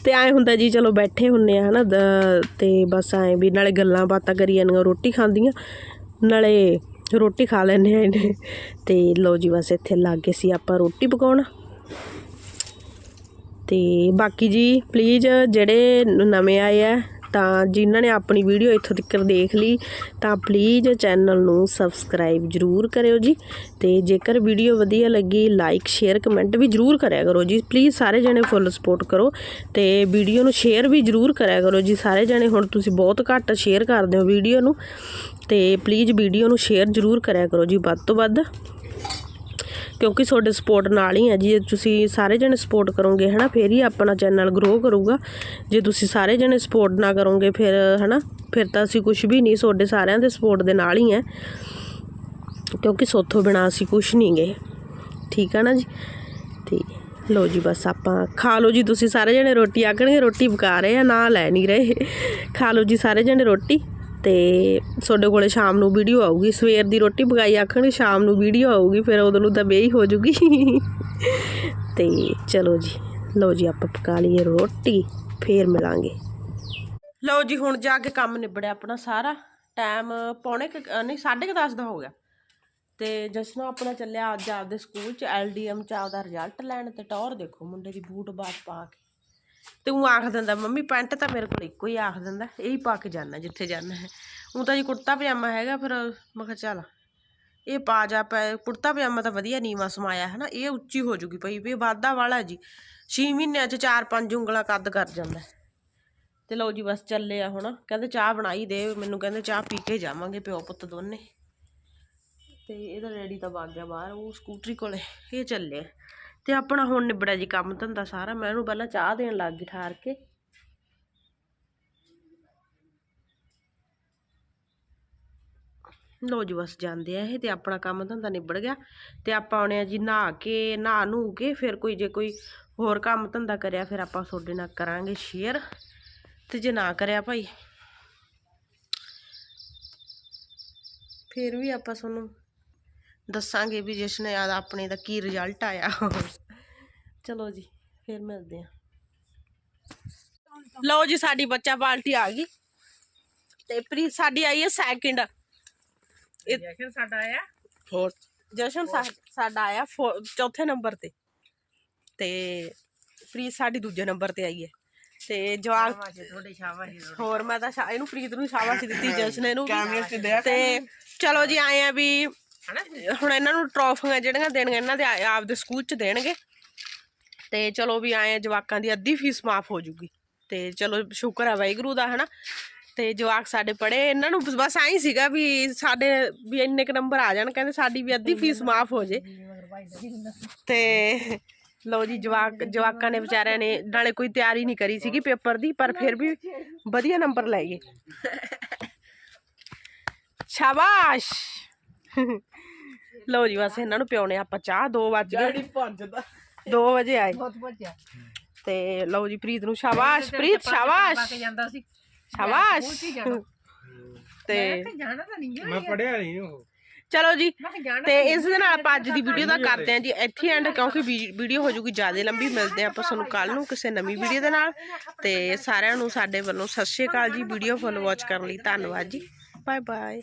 ਤੇ ਐ ਹੁੰਦਾ ਜੀ, ਚਲੋ ਬੈਠੇ ਹੁੰਨੇ ਆ ਹਨਾ, ਦ- ਤੇ ਬਸ ਐ ਵੀ ਨਾਲੇ ਗੱਲਾਂ ਬਾਤਾਂ ਕਰੀ ਜਾਂਦੀਆਂ, ਰੋਟੀ ਖਾਂਦੀਆਂ। ਨਾਲੇ ਰੋਟੀ ਖਾ ਲੈਂਦੇ ਆ ਇਹਨੇ। ਤੇ ਲੋ ਜੀ ਬਸ ਇੱਥੇ ਲੱਗ ਸੀ ਆਪਾਂ ਰੋਟੀ ਪਕਾਉਣਾ। ਤੇ ਬਾਕੀ ਜੀ ਪਲੀਜ਼ ਜਿਹੜੇ ਨਵੇਂ ਆਏ ਆ ਤਾਂ ਜਿਨ੍ਹਾਂ ਨੇ ਆਪਣੀ ਵੀਡੀਓ ਇੱਥੋਂ ਤੱਕ ਦੇਖ ਲਈ, ਤਾਂ ਪਲੀਜ਼ ਚੈਨਲ ਨੂੰ ਸਬਸਕ੍ਰਾਈਬ ਜਰੂਰ ਕਰਿਓ ਜੀ ਤੇ ਜੇਕਰ ਵੀਡੀਓ ਵਧੀਆ ਲੱਗੀ ਲਾਈਕ ਸ਼ੇਅਰ ਕਮੈਂਟ ਵੀ ਜਰੂਰ ਕਰਿਆ ਕਰੋ ਜੀ। ਪਲੀਜ਼ ਸਾਰੇ ਜਣੇ ਫੁੱਲ ਸਪੋਰਟ ਕਰੋ ਤੇ ਵੀਡੀਓ ਨੂੰ ਸ਼ੇਅਰ ਵੀ ਜਰੂਰ ਕਰਿਆ ਕਰੋ ਜੀ। ਸਾਰੇ ਜਣੇ ਹੁਣ ਤੁਸੀਂ ਬਹੁਤ ਘੱਟ ਸ਼ੇਅਰ ਕਰਦੇ ਹੋ ਵੀਡੀਓ ਨੂੰ ਤੇ ਪਲੀਜ਼ ਵੀਡੀਓ ਨੂੰ ਸ਼ੇਅਰ ਜਰੂਰ ਕਰਿਆ ਕਰੋ ਜੀ। ਵੱਧ ਤੋਂ ਵੱਧ ਕਿਉਂਕਿ ਤੁਹਾਡੇ ਸਪੋਰਟ ਨਾਲ ਹੀ ਹੈ ਜੀ। ਜੇ ਤੁਸੀਂ ਸਾਰੇ ਜਣੇ ਸਪੋਰਟ ਕਰੋਗੇ, ਹਨਾ? ਫਿਰ ਹੀ ਆਪਣਾ ਚੈਨਲ ਗਰੋ ਕਰੂਗਾ। ਜੇ ਤੁਸੀਂ ਸਾਰੇ ਜਣੇ ਸਪੋਰਟ ਨਾ ਕਰੋਗੇ, ਫਿਰ, ਹਨਾ? ਫਿਰ ਤਾਂ ਅਸੀਂ ਕੁਝ ਵੀ ਨਹੀਂ, ਤੁਹਾਡੇ ਸਾਰਿਆਂ ਦੇ ਸਪੋਰਟ ਦੇ ਨਾਲ ਹੀ ਹੈ। ਕਿਉਂਕਿ ਸੋਥੋਂ ਬਿਨਾ ਅਸੀਂ ਕੁਝ ਨਹੀਂ ਗਏ ਠੀਕ ਆ ਨਾ ਜੀ? ਤੇ ਲੋ ਜੀ, ਬਸ ਆਪਾਂ ਖਾ ਲਓ ਜੀ। ਤੁਸੀਂ ਸਾਰੇ ਜਣੇ ਰੋਟੀ ਆਕਣਗੇ ਰੋਟੀ ਪਕਾ ਰਹੇ ਆ, ਨਾ ਲੈ ਨਹੀਂ ਰਹੇ। ਖਾ ਲਓ ਜੀ, ਸਾਰੇ ਜਣੇ ਰੋਟੀ। ਤੇ ਤੁਹਾਡੇ ਕੋਲੇ ਸ਼ਾਮ ਨੂੰ ਵੀਡੀਓ ਆਊਗੀ। ਸਵੇਰ ਦੀ ਰੋਟੀ ਪਕਾਈ ਆਖਣਗੇ ਸ਼ਾਮ ਨੂੰ ਵੀਡੀਓ ਆਊਗੀ ਫਿਰ ਉਦੋਂ ਨੂੰ ਤਾਂ ਬੇਈ ਹੋ ਜੂਗੀ। ਤੇ ਚਲੋ ਜੀ ਲਓ ਜੀ ਆਪਾਂ ਪਕਾ ਲਈਏ ਰੋਟੀ ਫੇਰ ਮਿਲਾਂਗੇ। ਲਓ ਜੀ ਹੁਣ ਜਾ ਕੇ ਕੰਮ ਨਿਬੜਿਆ ਆਪਣਾ ਸਾਰਾ। ਟਾਈਮ ਪੌਣੇ ਕੁ- ਅ, ਨਹੀਂ 10:30 ਦਾ ਹੋ ਗਿਆ। ਤੇ ਜਸਨਾ ਆਪਣਾ ਚੱਲਿਆ ਅੱਜ ਆਪਦੇ ਸਕੂਲ ਚ ਐਲਡੀਐਮ ਚ ਆਪਦਾ ਰਿਜ਼ਲਟ ਲੈਣ ਤੇ ਟੌਰ ਦੇਖੋ ਮੁੰਡੇ ਦੀ ਬੂਟ ਬਾਟ ਪਾ ਕੇ। ਤੇ ਉਹ ਆਖ ਦਿੰਦਾ, ਮੰਮੀ, ਪੈਂਟ ਤਾਂ ਮੇਰੇ ਕੋਲ ਇੱਕੋ ਹੀ ਆਖ ਦਿੰਦਾ, ਇਹੀ ਪਾ ਕੇ ਜਾਣਾ ਜਿੱਥੇ ਜਾਣਾ ਹੈ। ਉਹ ਤਾਂ ਜੀ ਕੁੜਤਾ ਪਜਾਮਾ ਹੈਗਾ, ਫਿਰ ਮੈਂ ਕਿਹਾ, ਚੱਲ, ਇਹ ਪਾ ਜਾ, ਪੈ, ਕੁੜਤਾ ਪਜਾਮਾ ਤਾਂ ਵਧੀਆ ਨੀਵਾ ਸਮਾਇਆ ਹੈ ਨਾ, ਇਹ ਉੱਚੀ ਹੋ ਜੂਗੀ ਪਈ, ਵੀ ਇਹ ਵਾਧਾ ਵਾਲਾ ਜੀ। 6 ਮਹੀਨਿਆਂ ਚ 4-5 ਉਂਗਲਾਂ ਕੱਦ ਕਰ ਜਾਂਦਾ ਤੇ ਲਓ ਜੀ, ਬਸ ਚੱਲੇ ਆ ਹੁਣ। ਕਹਿੰਦੇ ਚਾਹ ਬਣਾਈ ਦੇ, ਮੈਨੂੰ ਕਹਿੰਦੇ ਚਾਹ ਪੀ ਕੇ ਜਾਵਾਂਗੇ ਪਿਓ ਪੁੱਤ ਦੋਨੇ। ਤੇ ਇਹਦਾ ਰੈਡੀ ਤਾਂ ਵਗ ਗਿਆ ਬਾਹਰ, ਉਹ ਸਕੂਟਰੀ ਕੋਲੇ, ਇਹ ਚੱਲੇ ਤੇ ਆਪਣਾ ਹੁਣ ਨਿਬੜਿਆ ਜੀ ਕੰਮ ਧੰਦਾ ਸਾਰਾ, ਮੈਂ ਉਹਨੂੰ ਪਹਿਲਾਂ ਚਾਹ ਦੇਣ ਲੱਗ ਗਈ ਠਾਰ ਕੇ। ਲੋ ਜੀ ਬਸ ਜਾਂਦੇ ਆ ਇਹ ਤੇ ਆਪਣਾ ਕੰਮ ਧੰਦਾ ਨਿਬੜ ਗਿਆ ਤੇ ਆਪਾਂ ਆਉਣੇ ਆ ਜੀ ਨਹਾ ਕੇ, ਨਹਾ ਨੂ ਕੇ ਫਿਰ ਕੋਈ ਜੇ ਕੋਈ ਹੋਰ ਕੰਮ ਧੰਦਾ ਕਰਿਆ ਫਿਰ ਆਪਾਂ ਤੁਹਾਡੇ ਨਾਲ ਕਰਾਂਗੇ ਸ਼ੇਅਰ ਤੇ ਜੇ ਨਾ ਕਰਿਆ ਭਾਈ, ਫਿਰ ਵੀ ਆਪਾਂ ਤੁਹਾਨੂੰ ਦੱਸਾਂਗੇ ਵੀ ਜਿਸ ਨੇ ਆਪਣੇ ਦਾ ਕੀ ਰਿਜ਼ਲਟ ਆਇਆ। ਚਲੋ ਜੀ ਫਿਰ ਮਿਲਦੇ ਆ ਲਓ ਜੀ ਸਾਡੀ ਬੱਚਾ ਪਾਰਟੀ ਆ ਗਈ। ਤੇ ਪ੍ਰੀਤ ਸਾਡੀ ਆਈ ਹੈ ਸੈਕਿੰਡ ਜਸ਼ਨ ਸਾਡਾ ਆਇਆ? ਫੋਰਥ ਜਸ਼ਨ ਸਾ- ਸਾਡਾ ਆਇਆ ਫੋ- ਚੌਥੇ ਨੰਬਰ ਤੇ। ਤੇ ਪ੍ਰੀਤ ਸਾਡੀ ਦੂਜੇ ਨੰਬਰ ਤੇ ਆਈ ਹੈ। ਤੇ ਜਵਾਕ ਸ਼ਾਬਾਸ਼ ਤੁਹਾਡੇ ਸ਼ਾਬਾਸ਼ ਜੀ ਹੋਰ ਮੈਂ ਤਾਂ ਇਹਨੂੰ ਪ੍ਰੀਤ ਨੂੰ ਸ਼ਾਬਾਸ਼ ਦਿੱਤੀ ਜਸ਼ਨ ਇਹਨੂੰ। ਤੇ ਚਲੋ ਜੀ ਆਏ ਆ ਵੀ ਹੁਣ ਇਹਨਾਂ ਨੂੰ ਟਰੋਫੀਆਂ ਜਿਹੜੀਆਂ ਦੇਣੀਆਂ ਇਹਨਾਂ ਦੇ ਆਪਦੇ ਸਕੂਲ ਚ ਦੇਣਗੇ। ਤੇ ਚਲੋ ਵੀ ਆਏ ਜਵਾਕਾਂ ਦੀ ਅੱਧੀ ਫੀਸ ਮਾਫ ਹੋ ਜੂਗੀ। ਤੇ ਚਲੋ ਸ਼ੁਕਰ ਆ ਵਾਹਿਗੁਰੂ ਦਾ, ਹਨਾ? ਤੇ ਜਵਾਕ ਸਾਡੇ ਪੜੇ ਇਹਨਾਂ ਨੂੰ ਬਸ ਆਈ ਸੀਗਾ ਵੀ ਸਾਡੇ ਵੀ ਇੰਨੇ ਕ ਨੰਬਰ ਆ ਜਾਣ, ਕਹਿੰਦੇ ਸਾਡੀ ਵੀ ਅੱਧੀ ਫੀਸ ਮਾਫ ਹੋ ਜੇ। ਤੇ ਲਓ ਜੀ, ਜਵਾਕ, ਜਵਾਕਾਂ ਨੇ ਵਿਚਾਰਿਆਂ ਨੇ ਨਾਲੇ ਕੋਈ ਤਿਆਰੀ ਨਹੀਂ ਕਰੀ ਸੀਗੀ ਪੇਪਰ ਦੀ, ਪਰ ਫਿਰ ਵੀ ਵਧੀਆ ਨੰਬਰ ਲੈ ਗਏ। ਸ਼ਾਬਾਸ਼! ਲਓ ਜੀ, ਬਸ ਇਹਨਾਂ ਨੂੰ ਪਿਉਣੇ ਆਪਾਂ, ਚਾਹ 2 ਵਜ ਗਏ। 2 ਵਜੇ ਆਏ। ਬਹੁਤ ਤੇ ਲਓ ਜੀ ਪ੍ਰੀਤ ਨੂੰ ਸ਼ਾਬਾਸ਼ ਪ੍ਰੀਤ ਸ਼ਾਬਾਸ਼। ਕੇ ਜਾਂਦਾ ਸੀ। ਸ਼ਾਬਾਸ਼। ਤੇ ਜਾਣਾ। ਤਾਂ ਨਹੀਂ ਮੈਂ ਪੜਿਆ ਨਹੀਂ ਉਹ। ਚਲੋ ਜੀ ਤੇ ਇਸ ਦੇ ਨਾਲ ਆਪਾਂ ਅੱਜ ਦੀ ਵੀਡੀਓ ਦਾ ਕਰਦੇ ਹਾਂ ਜੀ। ਇੱਥੇ ਐਂਡ ਕਿਉਂਕਿ ਵੀਡੀਓ ਹੋ ਜੂਗੀ ਜ਼ਿਆਦਾ ਲੰਬੀ ਮਿਲਦੇ ਆਪਾਂ ਤੁਹਾਨੂੰ ਕੱਲ ਨੂੰ ਕਿਸੇ ਨਵੀਂ ਵੀਡੀਓ ਦੇ ਨਾਲ। ਤੇ ਸਾਰਿਆਂ ਨੂੰ ਸਾਡੇ ਵੱਲੋਂ ਸਤਿ ਸ਼੍ਰੀ ਅਕਾਲ ਜੀ। ਵੀਡੀਓ ਫੁੱਲ ਵਾਚ ਕਰਨ ਲਈ ਧੰਨਵਾਦ ਜੀ। Bye bye